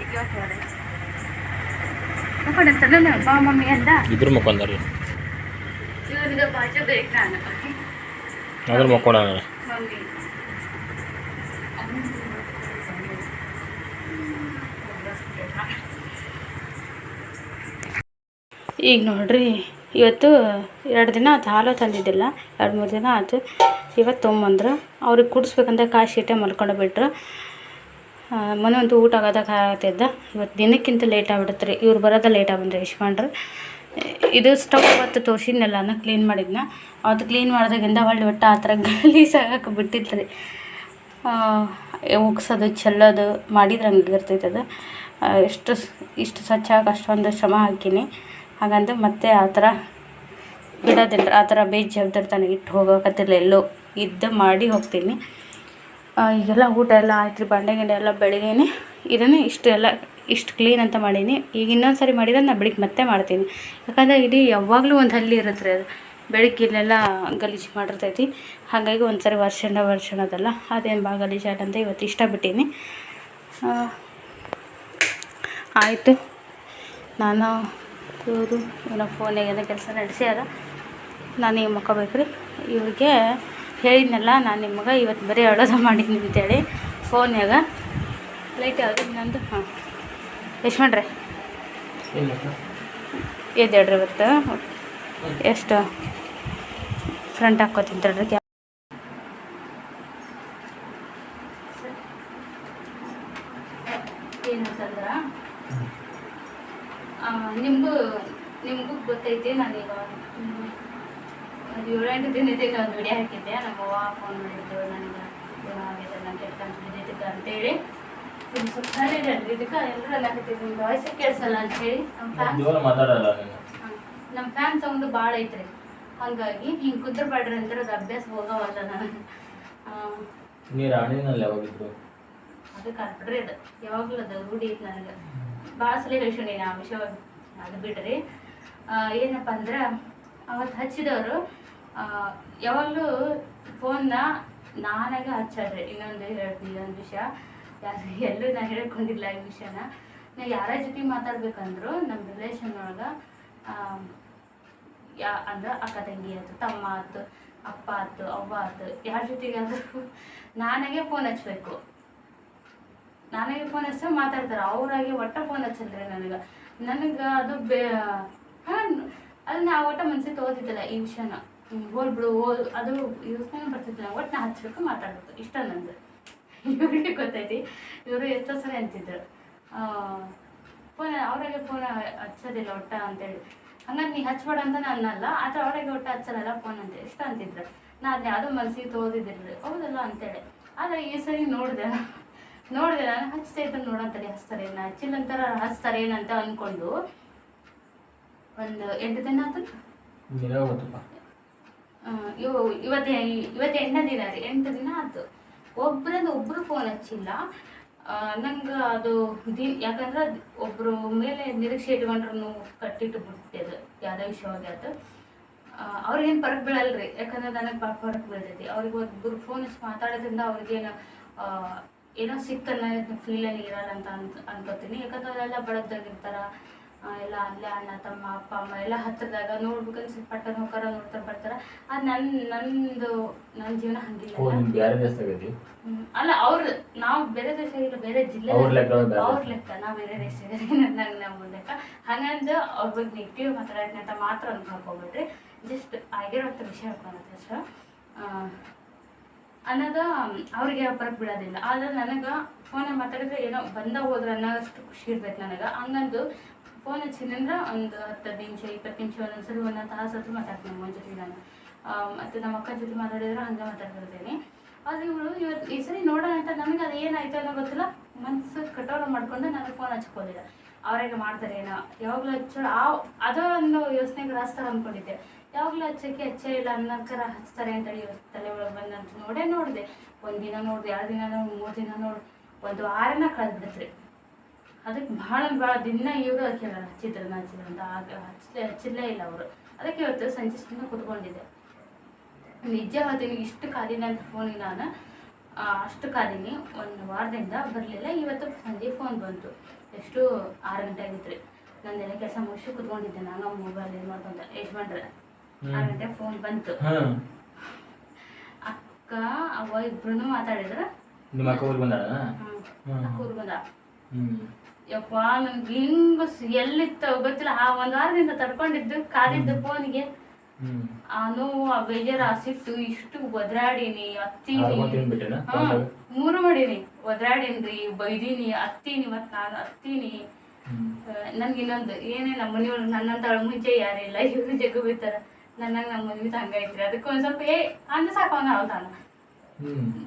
ಇವತ್ತು ಹೊರಗೆ ಮಕ್ಕಳು ಬಾ ಮಮ್ಮಿ ಅಂದ. ಇದ್ರ ಮಕ್ಕೊಂದಾರ ಇವ್ರಿಗೆ ಬಾಜು ಬೇಕು ನಾನು. ಅದ್ರ ಮಮ್ಮಿ. ಈಗ ನೋಡ್ರಿ, ಇವತ್ತು ಎರಡು ದಿನ ಆಯ್ತು ಹಾಲು ತಂದಿದ್ದಿಲ್ಲ, ಎರಡು ಮೂರು ದಿನ ಆಯ್ತು ಇವತ್ತು ತೊಗೊಂಬಂದ್ರು ಅವ್ರಿಗೆ ಕುಡಿಸ್ಬೇಕಂತ ಕಾಯಿ ಇಟ್ಟೆ ಮಲ್ಕೊಂಡು ಬಿಟ್ರು. ಮನೆ ಒಂದು ಊಟ ಆಗೋದಾಗ ಆಗ್ತಿದ್ದ. ಇವತ್ತು ದಿನಕ್ಕಿಂತ ಲೇಟ್ ಆಗ್ಬಿಡುತ್ತೆ ರೀ. ಇವ್ರು ಬರೋದ ಲೇಟ್ ಬಂದ್ರೆ ಯಶ್ಮಾನ್ರು ಇದು ಸ್ಟವ್ ಮತ್ತು ತೋರಿಸಿದ್ನಲ್ಲ ಅನ್ನ ಕ್ಲೀನ್ ಮಾಡಿದ್ನ. ಅವತ್ತು ಕ್ಲೀನ್ ಮಾಡಿದಾಗಿಂದ ಒಳ್ಳೆ ಒಟ್ಟು ಆ ಥರ ಗಲೀಸಾಗಕ್ಕೆ ಬಿಟ್ಟಿತ್ತು ರೀ. ಉಗ್ಸೋದು, ಚೆಲ್ಲೋದು, ಮಾಡಿದ್ರೆ ಹಂಗೆ ಇರ್ತೈತೆ ಅದು. ಎಷ್ಟು ಇಷ್ಟು ಸ್ವಚ್ಛ ಆಗಿ ಅಷ್ಟೊಂದು ಶ್ರಮ ಹಾಕೀನಿ. ಹಾಗಂತ ಮತ್ತೆ ಆ ಥರ ಬಿಡೋದಿಲ್ಲ, ಆ ಥರ ಬೇಜವಾಬ್ದಾರಿ ಇಟ್ಟು ಹೋಗೋಕತ್ತಿಲ್ಲ ಎಲ್ಲೋ ಇದ್ದು ಮಾಡಿ ಹೋಗ್ತೀನಿ. ಈಗೆಲ್ಲ ಊಟ ಎಲ್ಲ ಆಯ್ತು ರೀ ಬಂಡೆ ಗಿಂಡೆ ಎಲ್ಲ ಬೆಳಗ್ಗೆನೆ ಇದನ್ನು ಇಷ್ಟು ಎಲ್ಲ ಇಷ್ಟು ಕ್ಲೀನ್ ಅಂತ ಮಾಡೀನಿ. ಈಗ ಇನ್ನೊಂದು ಸಾರಿ ಮಾಡಿದ್ರೆ ನಾನು ಬೆಳಿಗ್ಗೆ ಮತ್ತೆ ಮಾಡ್ತೀನಿ. ಯಾಕಂದರೆ ಇಡೀ ಯಾವಾಗಲೂ ಒಂದು ಹಲ್ಲಿ ಇರುತ್ತೆ ರೀ ಅದು. ಬೆಳಿಗ್ಗೆ ಇಲ್ಲೆಲ್ಲ ಗಲೀಜು ಮಾಡಿರ್ತೈತಿ. ಹಾಗಾಗಿ ಒಂದು ಸರಿ ವರ್ಷಣ ವರ್ಷಣದಲ್ಲ ಅದೇನು ಭಾಳ ಗಲೀಜು ಅಂತ ಇವತ್ತು ಇಷ್ಟ ಬಿಟ್ಟೀನಿ ಆಯಿತು. ನಾನು ಇವರು ಏನೋ ಫೋನಿಗೆ ಏನೋ ಕೆಲಸ ನಡೆಸ್ಯಾರ. ನಾನು ಈಗ ಮಕ್ಕೋಬೇಕು ರೀ ಇವ್ರಿಗೆ ಹೇಳಿದ್ನಲ್ಲ, ನಾನು ನಿಮಗೆ ಇವತ್ತು ಬರೀ ಅಳೋದ ಮಾಡಿದ್ದೀನಿ ಅಂತೇಳಿ ಫೋನ್ಯಾಗ ಲೈಟ್ ಯಾವುದು ನಂದು ಹಾಂ. ಎಷ್ಟು ಮಾಡ್ರಿ ಎದ್ದೇಳ್ರಿ ಇವತ್ತು ಎಷ್ಟು? ಫ್ರಂಟ್ ಹಾಕ್ಕೋತೀನಿ ತಡ್ರಿ ಕ್ಯಾ ಏನಂತಂದ್ರೆ ನಿಮಗೂ ಗೊತ್ತೈತಿ ನಾನೀಗ ಒಂದು ಏಳೆಂಟು ದಿನದಿಂದ ಒಂದು ವಿಡಿಯೋ ಹಾಕಿದ್ದೆ. ನಮ್ಮ ಅವ್ವ ಫೋನ್ ಮಾಡಿದ್ದು ನನಗೆ ಏನೋ ಆಗಿದೆ ನಾನು ಕೆಟ್ಕಂತ ಬಿದ್ದಿದ್ದಕ್ಕೆ ಅಂತೇಳಿ. ಇದೆ ಇದಕ್ಕೆ ಎಲ್ಲರೂ ಅಲ್ಲಾಕತ್ತೀವಿ ನಿಮ್ಮ ವಾಯ್ಸೇ ಕೇಳಿಸಲ್ಲ ಅಂತೇಳಿ ನಮ್ಮ ಫ್ಯಾನ್ಸ್ ಜೋರು ನಮ್ಮ ಫ್ಯಾನ್ ಸೌಂಡ್ ಭಾಳ ಐತ್ರಿ. ಹಾಗಾಗಿ ಹಿಂಗೆ ಕುದ್ರಬೇಡ್ರಿ ಅಂದ್ರೆ ಅದು ಅಭ್ಯಾಸ ಹೋಗವಲ್ಲ ನಾನು ನೀ ರಾಣಿನಲ್ಲಿ ಯಾವಾಗಿದ್ರು ಅದು ಕರ್ಬಿಡ್ರಿ ಅದು. ಯಾವಾಗಲೂ ಅದು ರೂಢಿ ಇತ್ತು ನನಗೆ. ಭಾಳ ಸಲ ಹೇಳ್ಸೀನಿ ಆ ವಿಷಯ ಅದು ಬಿಡ್ರಿ. ಏನಪ್ಪ ಅಂದ್ರೆ, ಅವತ್ತು ಹಚ್ಚಿದವರು ಯಾವಾಗಲೂ ಫೋನ್ನ ನಾನಾಗೆ ಹಚ್ಚಲ್ರಿ ಇನ್ನೊಂದು ಹೇಳ್ತೀನಿ ಇನ್ನೊಂದು ವಿಷಯ. ಯಾರು ಎಲ್ಲೂ ನಾನು ಹೇಳ್ಕೊಂಡಿಲ್ಲ ಈ ವಿಷಯನ. ನಾನು ಯಾರ ಜೊತೆ ಮಾತಾಡ್ಬೇಕಂದ್ರು ನಮ್ಮ ರಿಲೇಷನ್ ಒಳಗೆ ಯಾ, ಅಂದ್ರೆ ಅಕ್ಕ ತಂಗಿ ಆಯ್ತು, ತಮ್ಮ ಆಯ್ತು, ಅಪ್ಪ ಆಯ್ತು, ಅವ್ವ ಆಯ್ತು, ಯಾರ ಜೊತೆಗಾದ್ರೂ ನಾನಾಗೆ ಫೋನ್ ಹಚ್ಬೇಕು. ನಾನಾಗೆ ಫೋನ್ ಹಚ್ಚ ಮಾತಾಡ್ತಾರೆ. ಅವ್ರಾಗೆ ಒಟ್ಟ ಫೋನ್ ಹಚ್ಚಲ್ರಿ ನನಗೆ. ನನಗೆ ಅದು ಬೇ ಅದನ್ನ ನಾ ಒಟ್ಟ ಮನ್ಸಿಗೆ ತಗೋತಿದ್ದಿಲ್ಲ ಈ ವಿಷಯನ. ಹೋಲ್ ಬಿಡು, ಹೋಲ್, ಅದು ಯೋಚನೆ ಬರ್ತಿದ್ದಿಲ್ಲ. ಒಟ್ಟು ನಾ ಹಚ್ಚಬೇಕು ಮಾತಾಡಬೇಕು. ಇಷ್ಟ ನಂದು. ಇವ್ರಿಗೆ ಗೊತ್ತೈತಿ. ಇವರು ಎಷ್ಟೋ ಸರಿ ಅಂತಿದ್ರು. ಫೋನ್, ಅವ್ರಿಗೆ ಫೋನ್ ಹಚ್ಚೋದಿಲ್ಲ ಒಟ್ಟ ಅಂತೇಳಿ. ಹಂಗಾಗಿ ನೀ ಹಚ್ಬೇಡ ಅಂತ ನಾನು ಆದರೆ ಅವರಿಗೆ ಒಟ್ಟ ಹಚ್ಚಲ್ಲ ಫೋನ್ ಅಂತ. ಇಷ್ಟ ಅಂತಿದ್ರು. ನಾ ಅದನ್ನ ಯಾವುದೋ ಮನ್ಸಿಗೆ ತಗೋದಿದ್ದಿಲ್ಲ ಹೌದಲ್ಲ ಅಂತೇಳಿ. ಆದರೆ ಈ ಸರಿ ನೋಡಿದೆ. ನೋಡಿದೆ ನಾನು. ಹಚ್ತೈತೆ ನೋಡಂತೇಳಿ ಹಚ್ತಾರೆ ನಾ ಹಚ್ಚಿಲ್ಲ ಅಂತಾರ ಹಚ್ತಾರೆ ಏನಂತ ಅಂದ್ಕೊಂಡು ಒಂದು ಎಂಟು ದಿನ ಆಯ್ತು ನೀನೇ ಗೊತ್ತಪ್ಪ ಆ, ಇವ್ ಇವತ್ತು ಇವತ್ತು ಎಂಟನೇ ದಿನ ರೀ ಎಂಟು ದಿನ ಆಯ್ತು ಒಬ್ರಿಂದ ಒಬ್ರು ಫೋನ್ ಹಚ್ಚಿಲ್ಲ. ನಂಗೆ ಅದು ದಿ ಯಾಕಂದ್ರೆ ಒಬ್ರು ಮೇಲೆ ನಿರೀಕ್ಷೆ ಇಟ್ಕೊಂಡ್ರು ಕಟ್ಟಿಟ್ಟು ಬಿಟ್ಟೆ ಅದು ಯಾವುದೇ ವಿಷಯವಾಗಿ ಅದು ಅವ್ರಿಗೇನು ಪರಕ್ ಬೀಳಲ್ರಿ ಯಾಕಂದ್ರೆ ನನಗೆ ಭಾಳ ಪರಕ್ ಬೀಳ್ತೈತಿ. ಅವ್ರಿಗೆ ಒಬ್ಬರು ಫೋನ್ ಹಚ್ಚಿ ಮಾತಾಡೋದ್ರಿಂದ ಅವ್ರಿಗೇನು ಏನೋ ಸಿಕ್ತಲ್ಲ ಫೀಲಲ್ಲಿ ಇರಲ್ಲ ಅಂತ ಅಂತ ಅನ್ಕೋತೀನಿ. ಯಾಕಂದ್ರೆ ಅವರೆಲ್ಲ ಬಡದಾಗಿರ್ತಾರ ಆ, ಎಲ್ಲ ಅಲ್ಲೇ ಅಣ್ಣ ತಮ್ಮ ಅಪ್ಪ ಅಮ್ಮ ಎಲ್ಲ ಹತ್ತಿರದಾಗ ನೋಡ್ಬೇಕಂದ್ರೆ ಸ್ವಲ್ಪ ಪಟ್ಟ ಹೋಗಾರ ನೋಡ್ತಾ ಬರ್ತಾರೆ. ಅದು ನನ್ನ ನಂದು ನನ್ನ ಜೀವನ ಹಂಗಿಲ್ಲ. ನೀನು ಅಲ್ಲ ಅವ್ರ ನಾವು ಬೇರೆ ದೇಶ ಇಲ್ಲ ಬೇರೆ ಜಿಲ್ಲೆ ಅವ್ರ ಲೆಕ್ಕ ನಾವ್ ಬೇರೆ ದೇಶ ನಂಗೆ ನಮ್ಮ ಲೆಕ್ಕ. ಹಂಗಂದ ಅವ್ರ ಬಗ್ಗೆ ನೆಗೆಟಿವ್ ಮಾತಾಡಕ್ಕೆ ಅಂತ ಮಾತ್ರ ಅನ್ಕೋಬೇಡ್ರಿ ಜಸ್ಟ್ ಆಗಿರೋಂಥ ವಿಷಯ ಹೇಳ್ಕೊಳತ್ತೆ ಸರ್ ಅನ್ನೋದು ಅವ್ರಿಗೆ ಬರಕ್ ಬಿಡೋದಿಲ್ಲ. ಆದ್ರೆ ನನಗೆ ಫೋನಾಗ ಮಾತಾಡಿದ್ರೆ ಏನೋ ಬಂದ ಹೋದ್ರೆ ಅನ್ನೋಷ್ಟು ಖುಷಿ ಇರ್ಬೇಕು ನನಗೆ. ಹಂಗಂದು ಫೋನ್ ಹಚ್ಚಿದ್ರೆ ಒಂದು ಹತ್ತು ನಿಮಿಷ, ಇಪ್ಪತ್ತು ನಿಮಿಷ ಒಂದೊಂದ್ಸರಿ ಒಂದೊಂದು ತಾಸು ಹತ್ರ ಮಾತಾಡ್ತೀನಿ ನಮ್ಮ ಜೊತೆ ನಾನು ಮತ್ತು ನಮ್ಮ ಅಕ್ಕ ಜೊತೆ ಮಾತಾಡಿದ್ರೆ ಹಂಗೆ ಮಾತಾಡ್ತಿರ್ತೀನಿ ಆದರೆ ಇವಳು ಇವತ್ತು ಈ ಸರಿ ನೋಡೋಣ ಅಂತ ನಮಗೆ ಅದು ಏನಾಯ್ತು ಅನ್ನೋ ಗೊತ್ತಿಲ್ಲ. ಮನಸ್ಸು ಕಟೋರ ಮಾಡ್ಕೊಂಡು ನಾನು ಫೋನ್ ಹಚ್ಕೊಂಡಿಲ್ಲ ಅವ್ರಿಗೆ ಮಾಡ್ತಾರೆ ಏನೋ, ಯಾವಾಗಲೂ ಹಚ್ಚೋ, ಆ, ಅದೋ ಒಂದು ಯೋಚನೆಗೆ ರಾಸ್ತಾರ ಅಂದ್ಕೊಂಡಿದ್ದೆ. ಯಾವಾಗಲೂ ಹಚ್ಚಕ್ಕೆ ಹಚ್ಚೇ ಇಲ್ಲ ಅನ್ನೋಕರ ಹಚ್ತಾರೆ ಅಂತೇಳಿ ತಲೆ ಒಳಗೆ ಬಂದಂತ ನೋಡೇ ನೋಡಿದೆ. ಒಂದು ದಿನ ನೋಡಿದೆ, ಎರಡು ದಿನ ನೋಡಿ, ಮೂರು ದಿನ ನೋಡಿ. ಒಂದು ವಾರನ ಕಳೆದ್ಬಿಡ್ತ್ರಿ. ಅದಕ್ಕೆ ಭಾಳ ಭಾಳ ದಿನ ಇವರು ಕೇಳೋಣ ಹಚ್ಚಿದ್ರು ನಾ ಹಚ್ಚಿದ್ರು ಅಂತ. ಆಗ ಹಚ್ಚಲೇ ಇಲ್ಲ ಅವರು. ಅದಕ್ಕೆ ಇವತ್ತು ಸಂಜೆ ಸುಮ್ಮನೆ ಕುತ್ಕೊಂಡಿದ್ದೆ. ನಿಜ ಹೇಳ್ತೀನಿ ಇಷ್ಟು ಕಾದಿನ ಅಂತ ಫೋನಿಗೆ ನಾನು ಅಷ್ಟು ಕಾದಿನಿ ಒಂದು ವಾರದಿಂದ ಬರಲಿಲ್ಲ. ಇವತ್ತು ಸಂಜೆ ಫೋನ್ ಬಂತು. ಎಷ್ಟು ಆರು ಗಂಟೆ ಆಗಿತ್ತು ನಂದೆಲ್ಲ ಕೆಲಸ ಮುಗಿಸಿ ಕುತ್ಕೊಂಡಿದ್ದೆ. ನಾನು ಮೊಬೈಲ್ ಇದು ಮಾಡ್ಕೊಂತ ಯಜಮಾನ್ರೆ ಆರು ಗಂಟೆ ಫೋನ್ ಬಂತು. ಅಕ್ಕ ಅವ್ವ ಇಬ್ರು ಮಾತಾಡಿದ್ರ. ನಿಮ್ಮ ಅಕ್ಕ ಊರಿಗೆ ಬಂದಾಳ. ಅಕ್ಕ ಬಂದ ಯಪ್ಪ ನನ್ಗೆ ಹಿಂಗ ಎಲ್ಲಿತ್ತು ಗೊತ್ತಿಲ್ಲ. ಆ ಒಂದು ವಾರದಿಂದ ತಡ್ಕೊಂಡಿದ್ದು ಕಾದಿದ್ದು ಫೋನ್ಗೆ. ಆ ನೋವು ಆ ಬೇಜಾರ ಆ ಸಿಟ್ಟು ಇಷ್ಟು ಒದ್ರಾಡೀನಿ ಅತ್ತೀನಿ. ಮೂರು ಮಾಡೀನಿ. ಒದ್ರಾಡೀನ್ರಿ ಬೈದೀನಿ ಅತ್ತೀನಿ ಮತ್ ನಾನು ಅತ್ತೀನಿ. ನನ್ಗೆ ಇನ್ನೊಂದು ಏನೇ ನಮ್ಮ ಮನೆಯೊಳಗೆ ನನ್ನಂತ ಮುಂಚೆ ಯಾರಿಲ್ಲ ಇವ್ರು ಜಗ್ಗು ಬೀತಾರ ನನ್ನಂಗೆ ನಮ್ಮ ಮದ್ವೆ ಹಂಗೈತ್ರಿ ಅದಕ್ಕೆ ಒಂದ್ ಸ್ವಲ್ಪ ಏ ಅಂದ ಸಾಕು ಅವತಾನ ಹೌದಾನ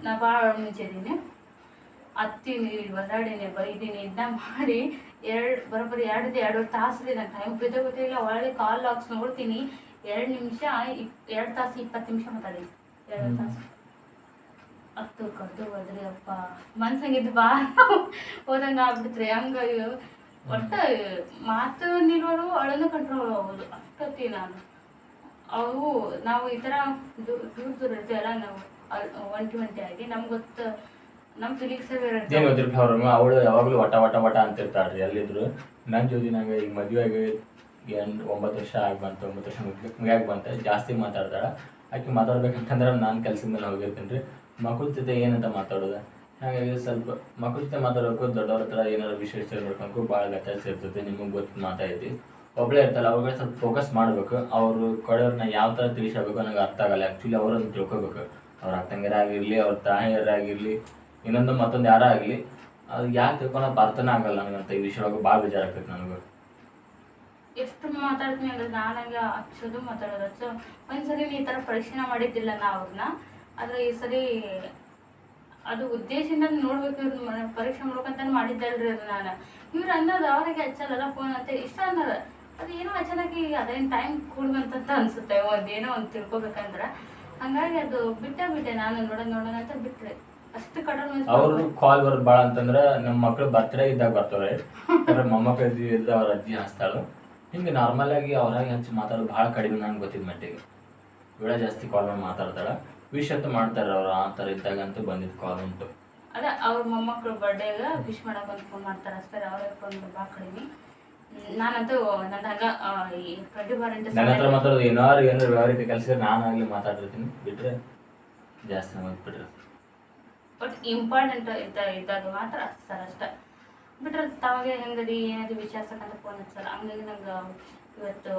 ನಾ ಭಾಳ ಮುಂಚೆ ಇದೀನಿ. ಹತ್ತೀನಿ ಒದಾಡೀನಿ ಬೈದಿನಿ ಇದನ್ನ ಮಾಡಿ ಎರಡು ಬರೋಬ್ಬರಿ ಎರಡು ಎರಡು ತಾಸು ನಂಗೆ ಟೈಮ್ ಬಿದ್ದ ಗೊತ್ತಿಲ್ಲ ಒಳ್ಳೆ ಕಾಲ್ ಹಾಕ್ಸ್ ನೋಡ್ತೀನಿ. ಎರಡು ನಿಮಿಷ ಎರಡು ತಾಸು ಇಪ್ಪತ್ತು ನಿಮಿಷ ಮಾತಾಡಿ. ಎರಡು ತಾಸು. ಹತ್ತು ಕದ್ದು ಹೋದ್ರಿ ಅಪ್ಪ. ಮನ್ಸಂಗಿದ್ದು ಬಾ. ಹೋದಂಗೆ ಆಗ್ಬಿಡ್ತ್ರಿ ಹಂಗ ಒಟ್ಟ ಮಾತು ನಿಲ್ವಳು ಅಳನ್ನು ಕಂಟ್ರೋಲ್ ಆಗೋದು ಅಷ್ಟೊತ್ತಿ ನಾನು. ಅವು ನಾವು ಈ ಥರ ದೂರ ದೂರ ದೂರ ಇರ್ತೀವಲ್ಲ ನಾವು ಒಂಟಿ ಒಂಟಿ ಆಗಿ ನಮ್ಗೆ ಗೊತ್ತು. ನಮ್ಮ ಫೀಲಿಂಗ್ಸ್ ಅವಳು ಯಾವಾಗಲೂ ವಟ ವಟ ವಟ ಅಂತಿರ್ತಾಳ್ರಿ, ಎಲ್ಲಿದ್ರು. ನನ್ನ ಜೊತೆ ನಂಗೆ ಈಗ ಮದುವೆ ಆಗಿ ಎಂಟು ಒಂಬತ್ತು ವರ್ಷ ಆಗಿ ಬಂತು, ಒಂಬತ್ತು ವರ್ಷ ಮುಗಿ ಮುಗಿಯಾಗಿ ಬಂತು, ಜಾಸ್ತಿ ಮಾತಾಡ್ತಾಳೆ. ಆಕೆ ಮಾತಾಡ್ಬೇಕಂತಂದ್ರೆ ನಾನು ಕೆಲ್ಸದ ಮೇಲೆ ಹೋಗಿರ್ತೀನಿ ರೀ ಮಕ್ಕಳ ಜೊತೆ ಏನಂತ ಮಾತಾಡೋದು? ಹಾಗಾಗಿ ಸ್ವಲ್ಪ ಮಕ್ಕಳ ಜೊತೆ ಮಾತಾಡೋಕ್ಕೂ ದೊಡ್ಡವ್ರ ಹತ್ರ ಏನಾರು ವಿಶೇಷ ಮಾಡ್ಕೊಳಕ್ಕೂ ಭಾಳ ವ್ಯತ್ಯಾಸ ಇರ್ತದೆ ನಿಮಗೆ ಗೊತ್ತು ಮಾತಾಡೈತಿ ಒಬ್ಬಳೇ ಇರ್ತಾಳೆ ಅವ್ರಿಗೆ ಸ್ವಲ್ಪ ಫೋಕಸ್ ಮಾಡಬೇಕು. ಅವರು ಕೊಡೋರ್ನ ಯಾವ ಥರ ತಿಳಿಸಬೇಕು ನನಗೆ ಅರ್ಥ ಆಗಲ್ಲ. ಆ್ಯಕ್ಚುಲಿ ಅವರನ್ನು ತಿಳ್ಕೊಬೇಕು ಅವ್ರ ಅಕ್ಕಂಗಿರಾಗಿರ್ಲಿ, ಅವ್ರ ತಾಯಿಯರಾಗಿರಲಿ ಇನ್ನೊಂದು ಮತ್ತೊಂದು ಯಾರೇ ಆಗಲಿ, ಅದು ಯಾಕೆ ತಿಳ್ಕೊಳಕ್ಕೆ ಅರ್ಥನೇ ಆಗಲ್ಲ ನನಗಂತ. ಈ ವಿಷಯ ಒಳಗೆ ಭಾಳ ಬೇಜಾರಾಗ್ತೈತೆ ನನಗೆ. ಎಷ್ಟು ಮಾತಾಡ್ತೀನಿ ಅಂದ್ರೆ ನಾನಾಗ ಹಚ್ಚೋದು ಮಾತಾಡೋದು. ಹಚ್ಚೋ ಒಂದ್ಸರಿ ಈ ಥರ ಮಾಡಿದ್ದಿಲ್ಲ ನಾ ಅವ್ರನ್ನ, ಆದರೆ ಈ ಸರಿ ಅದು ಉದ್ದೇಶದಿಂದ ನೋಡ್ಬೇಕು ಇವ್ರ ಪರೀಕ್ಷೆ ಮಾಡ್ಬೇಕಂತ ಮಾಡಿದ್ದಲ್ರಿ ಅದು ನಾನು. ಇವ್ರು ಅನ್ನೋದು ಅವ್ರಿಗೆ ಹಚ್ಚಲ್ಲ ಫೋನ್ ಅಂತ, ಇಷ್ಟ ಅನ್ನೋದು ಅದು ಏನೋ ಅಚಾನಕಿ ಅದೇನು ಟೈಮ್ ಕೂಡ್ಬಂತ ಅನ್ಸುತ್ತೆ, ಒಂದು ಏನೋ ಒಂದು ತಿಳ್ಕೊಬೇಕಂದ್ರೆ. ಹಂಗಾಗಿ ಅದು ಬಿಟ್ಟೆ ಬಿಟ್ಟೆ ನಾನು ನೋಡೋಣ ನೋಡೋಣ ಅಂತ ಬಿಟ್ರೆ. ಅಷ್ಟು ಕಡಲ್ ಅವ್ರು ಕಾಲ್ ಬರೋದು ಭಾಳ ಅಂತಂದ್ರೆ ನಮ್ಮ ಮಕ್ಳು ಬರ್ತಡೇ ಇದ್ದಾಗ ಬರ್ತಾರೆ ಅವ್ರ ಮೊಮ್ಮಕ್ಕಳು ಇದ್ದ ಅವ್ರ ಅಜ್ಜಿ ಹಚ್ತಾಳು ಹಿಂಗೆ ನಾರ್ಮಲ್ ಆಗಿ ಅವ್ರಾಗಿ ಹಚ್ಚಿ ಮಾತಾಡೋದು ಭಾಳ ಕಡಿಮೆ ನಂಗೆ ಗೊತ್ತಿದ್ದ ಮಟ್ಟಿಗೆ. ಇವಳ ಜಾಸ್ತಿ ಕಾಲ್ ಮಾಡಿ ಮಾತಾಡ್ತಾಳೆ. ವಿಶ್ ಅಂತ ಮಾಡ್ತಾರೆ ಅವ್ರು ಆ ಥರ ಇದ್ದಾಗ ಅಂತೂ ಬಂದಿದ್ ಕಾಲ್ ಉಂಟು. ಅದೇ ಅವ್ರ ಮೊಮ್ಮಕ್ಕಳು ಬರ್ಡೇಗ ವಿಶ್ ಮಾಡಕ್ಕೆ ಒಂದು ಫೋನ್ ಮಾಡ್ತಾರೆ ಅಷ್ಟೇ ಅವ್ರಿಗೆ ಫೋನ್ ಭಾಳ ಕಡಿಮೆ. ನಾನಂತೂ ನನ್ನ ಹಂಗ ಈ ಟ್ವೆಂಟಿ ಫೋರ್ ಇಂಟು ನನ್ನ ಹತ್ರ ಮಾತಾಡೋದು ಏನಾರು ಏನಾರು ವ್ಯವಹಾರಿಕ ಕೆಲಸ ನಾನಾಗಲಿ ಮಾತಾಡಿರ್ತೀನಿ ಬಿಟ್ರೆ ಜಾಸ್ತಿ ಹೋಗ್ಬಿಟ್ರೆ. ಬಟ್ ಇಂಪಾರ್ಟೆಂಟ್ ಇದ್ದ ಇದ್ದಾಗ ಮಾತ್ರ ಸರ್ ಅಷ್ಟೆ. ಬಿಟ್ರೆ ತಾವಾಗೆ ಹೆಂಗದಿ ಏನಾದ್ರು ವಿಚಾರಿಸಕ್ಕಂತ ಫೋನ್ ಹಚ್ಚಲ್ಲ. ಹಂಗಾಗಿ ನಂಗೆ ಇವತ್ತು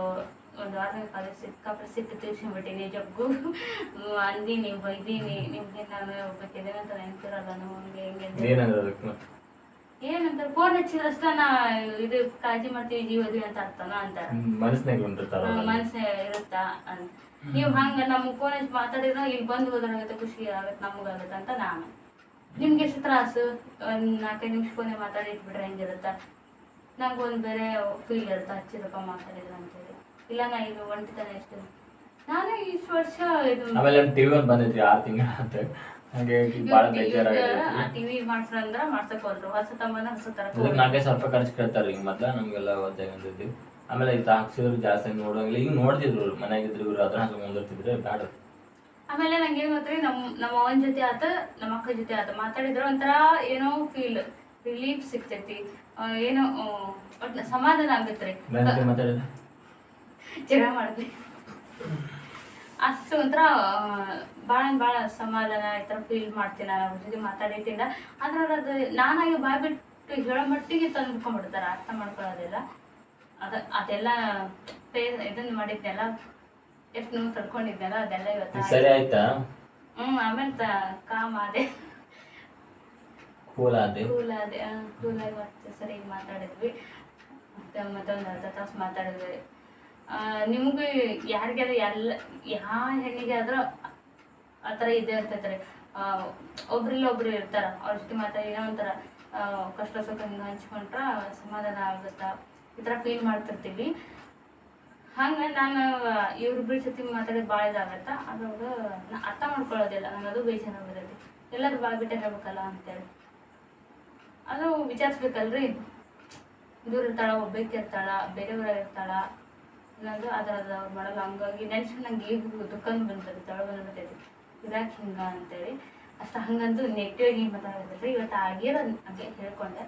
ಒಂದು ವಾರದ ಕಾಲೇಜ್ ಸಿಕ್ಕಾಪಟ್ಟೆ ಸಿಟ್ಟು ತಿಳ್ಸ್ಕೊಂಡ್ಬಿಟ್ಟಿನಿ ಜಗ್ಗು ಅಂದೀನಿ ಬೈದೀನಿ ನಿಮ್ಗೆ ನಾನು ಒಬ್ಬಕ್ಕಿದ್ದೇನೆ ಅಂತ ನೆನ್ಪಿರಲ್ಲ ನಾವು ಹಂಗೆ ಹೆಂಗೆ ಏನಂತ ಫೋನ್ ಹಚ್ಚಿದ್ರಷ್ಟ ನಾ ಇದು ಕಾಳಜಿ ಮಾಡ್ತೀವಿ ಜೀವದಿ ಅಂತ ಅರ್ಥನ ಅಂತ ಮನಸ್ಸ ಇರುತ್ತಾ ಅಂತ. ನೀವು ಹಂಗ ನಮ್ಗೆ ಫೋನ್ ಹಚ್ಚಿ ಮಾತಾಡಿದ್ರೆ ಇಲ್ಲಿ ಬಂದು ಹೋದ್ರಾಗತ್ತೆ ಖುಷಿ ಆಗತ್ತೆ ನಮಗಾಗತ್ತೆ ಅಂತ ನಾನು. ನಿಮ್ಗೆ ಎಷ್ಟು ತ್ರಾಸು? ಒಂದು ನಾಲ್ಕೈದು ನಿಮಿಷ ಫೋನೆ ಮಾತಾಡಿ ಇಟ್ಬಿಟ್ರೆ ಹೆಂಗಿರುತ್ತ? ನಂಗೆ ಒಂದು ಬೇರೆ ಫೀಲ್ ಇರುತ್ತೆ ಹಚ್ಚಿದಪ್ಪ ಮಾತಾಡಿದ್ರು ಅಂತೇಳಿ. ಇಲ್ಲ ನಾ ಇದು ಒಂಟಿತನ ಎಷ್ಟು ನಾನು ಇಷ್ಟು ವರ್ಷ ಇದು ಆಮೇಲೆ ಟಿವಿ ಒಂದು ಬಂದೈತ್ರಿ ಆರು ತಿಂಗಳ ಅಂತ. ಹಾಗೆ ಭಾಳ ಬೇಜಾರಾಗೈತಿ ಟಿವಿ ಮಾಡ್ಸಂದ್ರ ಮಾಡ್ಸಕ್ ಹೋದ್ರು. ಹೊಸ ತಮ್ಮನ ಹೊಸ ತರ ನಾಲ್ಕೇ ನಾಲ್ಕೈದು ಸಾವಿರ ರೂಪಾಯಿ ಖರ್ಚು ಕೇಳ್ತಾರೆ ಈಗ ಮಾತ್ರ ನಮಗೆಲ್ಲ ಅಂತಿದ್ವಿ ಆಮೇಲೆ ಈಗ ಹಾಕ್ಸಿದ್ರು ಜಾಸ್ತಿ ನೋಡೋಂಗಿಲ್ಲ. ಈಗ ನೋಡ್ತಿದ್ರು ಇವ್ರು ಮನ್ಯಾಗಿದ್ರು ಇವ್ರು ಅದ್ರ ಹಾಕಿ ಮುಂದಿರ್ತಿದ್ರೆ ಬೇಡ ಆಮೇಲೆ ನಂಗೆ ಏನ್ ಗೊತ್ತ್ರಿ ನಮ್ಮ ನಮ್ಮ ಅವನ ಜೊತೆ ಆತ ನಮ್ಮ ಅಕ್ಕ ಜೊತೆ ಆತ ಮಾತಾಡಿದ್ರೆ ಒಂಥರ ಏನೋ ಫೀಲ್ ರಿಲೀಫ್ ಸಿಗ್ತೈತಿ. ಏನೋ ಆ, ಒಟ್ನ ಸಮಾಧಾನ ಆಗತ್ರಿ ಜಗಳ ಮಾಡಿದ್ವಿ ಅಷ್ಟು ಒಂಥರ ಭಾಳ ಭಾಳ ಸಮಾಧಾನ ಈ ಥರ ಫೀಲ್ ಮಾಡ್ತೀನಿ ನಾನು ಅವ್ರ ಜೊತೆ ಮಾತಾಡಿದ್ದಿಂದ ಆದ್ರೆ ಅವ್ರು ಅದು ನಾನಾಗಿ ಬಾಯ್ಬಿಟ್ಟು ಹೇಳೋ ಮಟ್ಟಿಗೆ ತಂದ್ಕೊಂಡ್ಬಿಡ್ತಾರೆ ಅರ್ಥ ಮಾಡ್ಕೊಳ್ಳೋದಿಲ್ಲ. ಅದ ಅದೆಲ್ಲ ಪೇ ಇದನ್ನ ಮಾಡಿದ್ನೆಲ್ಲ ಎಷ್ಟು ನೋವು ತಡ್ಕೊಂಡಿದ್ನಲ್ಲ ಅದೆಲ್ಲ ಇವತ್ತು ಸರಿ ಆಯ್ತಾ? ಹ್ಮ್ ಆಮೇಲೆ ತ- ಕಾಮ್ ಅದೇ ಕೂಲ್ ಆದೆ. ಕೂಲ್ ಆದೆ ಕೂಲ್ ಆಗಿ ಮತ್ತೆ ಸರಿ ಮಾತಾಡಿದ್ವಿ. ಮತ್ತೆ ಮತ್ತೊಂದು ಅರ್ಧ ತಾಸು ಮಾತಾಡಿದ್ವಿ. ಆ, ನಿಮ್ಗೂ ಯಾರಿಗಾರ ಎಲ್ಲ ಯಾವ ಹೆಣ್ಣಿಗೆ ಆದ್ರೂ ಆ ಥರ ಇದ್ದೇ ಇರ್ತೈತೆ ರೀ ಒಬ್ರಿಲ್ಲ ಒಬ್ರು ಇರ್ತಾರ ಅವ್ರ ಜೊತೆ ಮಾತಾಡಿ ಏನೋ ಒಂಥರ ಆ, ಕಷ್ಟ ಸುಖ ಹಿಂಗೆ ಹಂಚ್ಕೊಂಡ್ರ ಸಮಾಧಾನ ಆಗುತ್ತಾ? ಈ ಥರ ಫೀಲ್ ಮಾಡ್ತಿರ್ತೀವಿ. ಹಂಗೆ ನಾನು ಇವ್ರಿಬ್ರ ಜೊತೆ ಮಾತಾಡೋದು ಭಾಳ ಇದಾಗತ್ತ ಅದ್ರೊಳಗ ನಾ ಅರ್ಥ ಮಾಡ್ಕೊಳ್ಳೋದಿಲ್ಲ, ನಂಗೆ ಅದು ಬೇಜಾರಾಗಿರೋದು ಎಲ್ಲರೂ ಭಾಳ ಹೇಳ್ಬೇಕಲ್ಲ ಅಂತೇಳಿ. ಅದು ವಿಚಾರಿಸ್ಬೇಕಲ್ರಿ? ದೂರ ಇರ್ತಾಳ ಒಬ್ಬಕ್ಕೆ ಇರ್ತಾಳ ಬೇರೆಯವ್ರ ಇರ್ತಾಳ ಅನ್ನೋದು ಅದರ ಅವ್ರು ಮಾಡಲ್ಲ ಹಂಗಾಗಿ ನೆನ್ಸ್ಕೊಂಡು ನಂಗೆ ಈಗ ದುಃಖನೂ ಬಂದ್ಬಿಡ್ತೈತಿ ತಳ ಬಂದ್ಬಿಟ್ಟೈತಿ ಇದಾಕೆ ಹಿಂಗ ಅಂತೇಳಿ. ಅಷ್ಟು ಹಂಗಂದು ನೆಗೆಟಿವ್ ಆಗಿ ಮಾತಾಡೋದಿಲ್ಲ ಇವತ್ತು ಆಗಿರೋದು ಅಂತ ಹೇಳ್ಕೊಂಡೆ.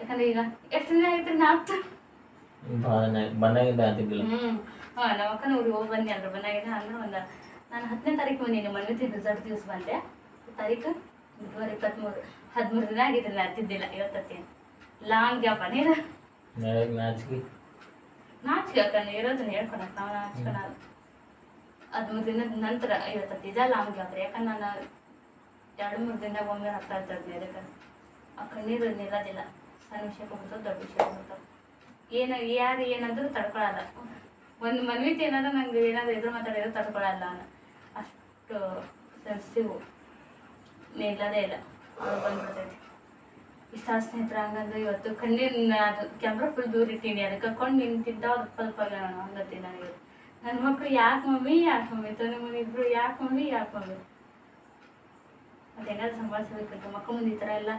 ಯಾಕಂದ್ರೆ ಈಗ ಎಷ್ಟು ದಿನ ಆಯ್ತು ನಾಲ್ಕು ಭಾಳ ಬಂದಾಗಿಂದ ಅಂತಿದ್ದಿಲ್ಲ. ಹ್ಮ್. ಹಾ ನಮ್ಮ ಅಕ್ಕನ ಊರಿಗೆ ಹೋಗಿ ಬಂದೆ ಅಂದ್ರೆ ಬಂದಾಗಿದೆ ಅಂದ್ರೆ ಒಂದು ನಾನು ಹತ್ತನೇ ತಾರೀಕು ಬಂದೀನಿ ಮನ್ವಿತಿ ರಿಸಲ್ಟ್ ದಿವಸ ಬಂದೆ. ತಾರೀಕು? ಬುಧವಾರ ಇಪ್ಪತ್ತ್ಮೂರು ಹದಿಮೂರು ದಿನ ಆಗಿದ್ರೆ ನಾನು ಹತ್ತಿದ್ದಿಲ್ಲ ಇವತ್ತತ್ತೀನಿ ಲಾಂಗ್ ಗ್ಯಾಪ್ ನಾಳೆಗೆ ನಾಚಿಕೆ. ನಾಚಿಕೆ ಅಕ್ಕ ಇರೋದನ್ನ ಹೇಳ್ಕೊಳಕ್ ನಾವು ನಾಚ್ಕೊಳಲ್ಲ ಹದಿಮೂರು ದಿನದ ನಂತರ ಇವತ್ತು ಇದ ಲಾಂಗ್ ಗ್ಯಾಪ್ ರೀ ಯಾಕಂದ್ರೆ ನಾನು ಎರಡು ಮೂರು ದಿನ ಒಮ್ಮೆ ಹಾಕ್ತಾ ಇರ್ತದೆ ಅದಕ್ಕೆ ಆ ಕಣ್ಣೀರು ನಿಲ್ಲೋದಿಲ್ಲ. ಸಣ್ಣ ವಿಷಯಕ್ಕೆ ಹೋಗ್ತದೆ ದೊಡ್ಡ ವಿಷಯ ಹೋಗ್ತದೆ ಏನು ಯಾರು ಏನಂದ್ರೂ ತಡ್ಕೊಳಲ್ಲ. ಒಂದು ಮನ್ವಿತ್ ಏನಾದ್ರು ನಂಗೆ ಏನಾದ್ರು ಎದುರು ಮಾತಾಡಿದ್ರು ತಡ್ಕೊಳಲ್ಲ ನಾನು ಅಷ್ಟು ಸೆನ್ಸಿಟಿವ್ ನಿಲ್ಲದೇ ಇಲ್ಲ. ಅವ್ರು ಬಂದ್ಬಿಡ್ತೈತಿ. ಇಷ್ಟ ಸ್ನೇಹಿತರ ಹಂಗಂದ್ರೆ ಇವತ್ತು ಕಣ್ಣಿನ ಅದು ಕ್ಯಾಮ್ರಾ ಫುಲ್ ದೂರ ಇಟ್ಟೀನಿ. ಅದಕ್ಕೆ ಕೊಂಡು ನಿಂತಿದ್ದ ಅವ್ರು ಸ್ವಲ್ಪ ಹಂಗತಿ ನನಗೆ. ನನ್ನ ಮಕ್ಕಳು ಯಾಕೆ ಮಮ್ಮಿ ಯಾಕೆ ಮಮ್ಮಿ? ತನ್ನ ಮನೆ ಇಬ್ರು ಯಾಕೆ ಮಮ್ಮಿ ಯಾಕೆ ಮಮ್ಮಿ? ಅದೇನಾದ್ರು ಸಂಭಾಳಿಸ್ಬೇಕಂತ ಮಕ್ಕಳು ಮುಂದೆ ಈ ಥರ ಎಲ್ಲ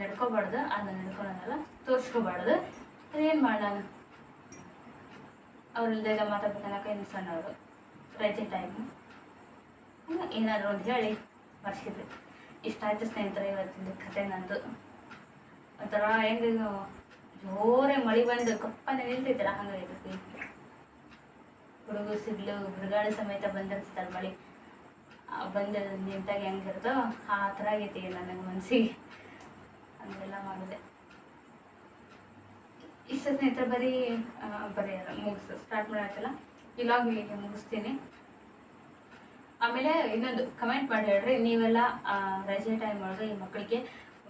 ನಡ್ಕೋಬಾರ್ದು. ಅದನ್ನ ನಡ್ಕೊಳೋದಲ್ಲ ತೋರಿಸ್ಕೋಬಾರ್ದು. ಅದೇನು ಮಾಡೋಣ ಅವ್ರಲ್ದೆಲ್ಲ ಮಾತಾಡ್ಬೇಕನ್ನಕ ಇನ್ನು ಅವರು. ರಜೆ ಟೈಮು ಏನಾದರೂ ಒಂದು ಹೇಳಿ ಮರ್ಸಿದ್ರು ಇಷ್ಟ ಆಯ್ತು ಸ್ನೇಹಿತರೆ, ಇವತ್ತಿನ ಕತೆ ನಂದು. ಒಂಥರ ಹೆಂಗೆ ಜೋರೇ ಮಳೆ ಬಂದು ಕಪ್ಪನೆ ನಿಲ್ತೈತಲ್ಲ ಹಂಗಾಗೈತಿ ಹುಡುಗು ಸಿಗ್ಲು ಹುಡುಗಾಳಿ ಸಮೇತ ಬಂದಿರ್ತೈತಲ್ಲ ಮಳೆ. ಬಂದ ನಿಂತಾಗ ಹೆಂಗಿರ್ತೋ ಆ ಥರ ಆಗೈತಿ ನನಗೆ ಮನಸ್ಸಿಗೆ ಹಂಗೆಲ್ಲ ಮಾಡಿದೆ. ಇಷ್ಟ ಸ್ನೇಹಿತರೆ ಬರೀ ಬರಿ ಬರೀ ಮುಗಿಸ್ ಸ್ಟಾರ್ಟ್ ಮಾಡತ್ತಲ್ಲ ಇವಾಗ ಇಲ್ಲಿಗೆ ಮುಗಿಸ್ತೀನಿ. ಆಮೇಲೆ ಇನ್ನೊಂದು ಕಮೆಂಟ್ ಮಾಡಿ ಹೇಳ್ರಿ, ನೀವೆಲ್ಲ ರಜೆ ಟೈಮ್ ಒಳಗೆ ಈ ಮಕ್ಕಳಿಗೆ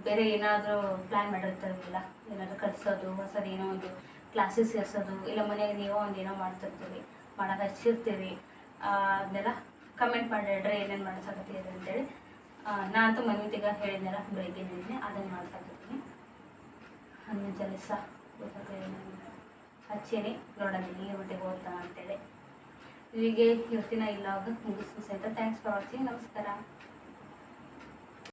ಬೇರೆ ಏನಾದರೂ ಪ್ಲ್ಯಾನ್ ಮಾಡಿರ್ತಾರಲ್ಲ ಏನಾದರೂ ಕಲಿಸೋದು ಏನೋ ಒಂದು ಕ್ಲಾಸಸ್ ಸೇರಿಸೋದು, ಇಲ್ಲ ಮನೆಗೆ ನೀವೋ ಒಂದು ಏನೋ ಮಾಡ್ತಿರ್ತೀರಿ ಮಾಡೋದು ಹಚ್ಚಿರ್ತೀರಿ ಅದನ್ನೆಲ್ಲ ಕಮೆಂಟ್ ಮಾಡಿ ಹೇಳ್ರಿ, ಏನೇನು ಮಾಡ್ಸಕತ್ತೀರಿ ಅಂತೇಳಿ. ನಾನಂತೂ ಮನ್ವಿತಿಗ ಹೇಳಿದ್ನೆಲ್ಲ ಬೆಳಿಗ್ಗೆ ಅದನ್ನು ಮಾಡ್ಸಕತ್ತೀನಿ. ಹನ್ನೊಂದು ಜಲಸ ಹಚ್ಚೀನಿ ನೋಡೋಣ ನೀರು ಮಟ್ಟಿಗೆ ಹೋಗ್ತಾ ಅಂತೇಳಿ. ಹೀಗೆ ಇವತ್ತಿನ ಇಲ್ಲಾಗ ಮುಗಿಸ್ತೀನಿ ಸಹಿತ ಥ್ಯಾಂಕ್ಸ್ ಫಾರ್ ವಾಚಿಂಗ್ ನಮಸ್ಕಾರ.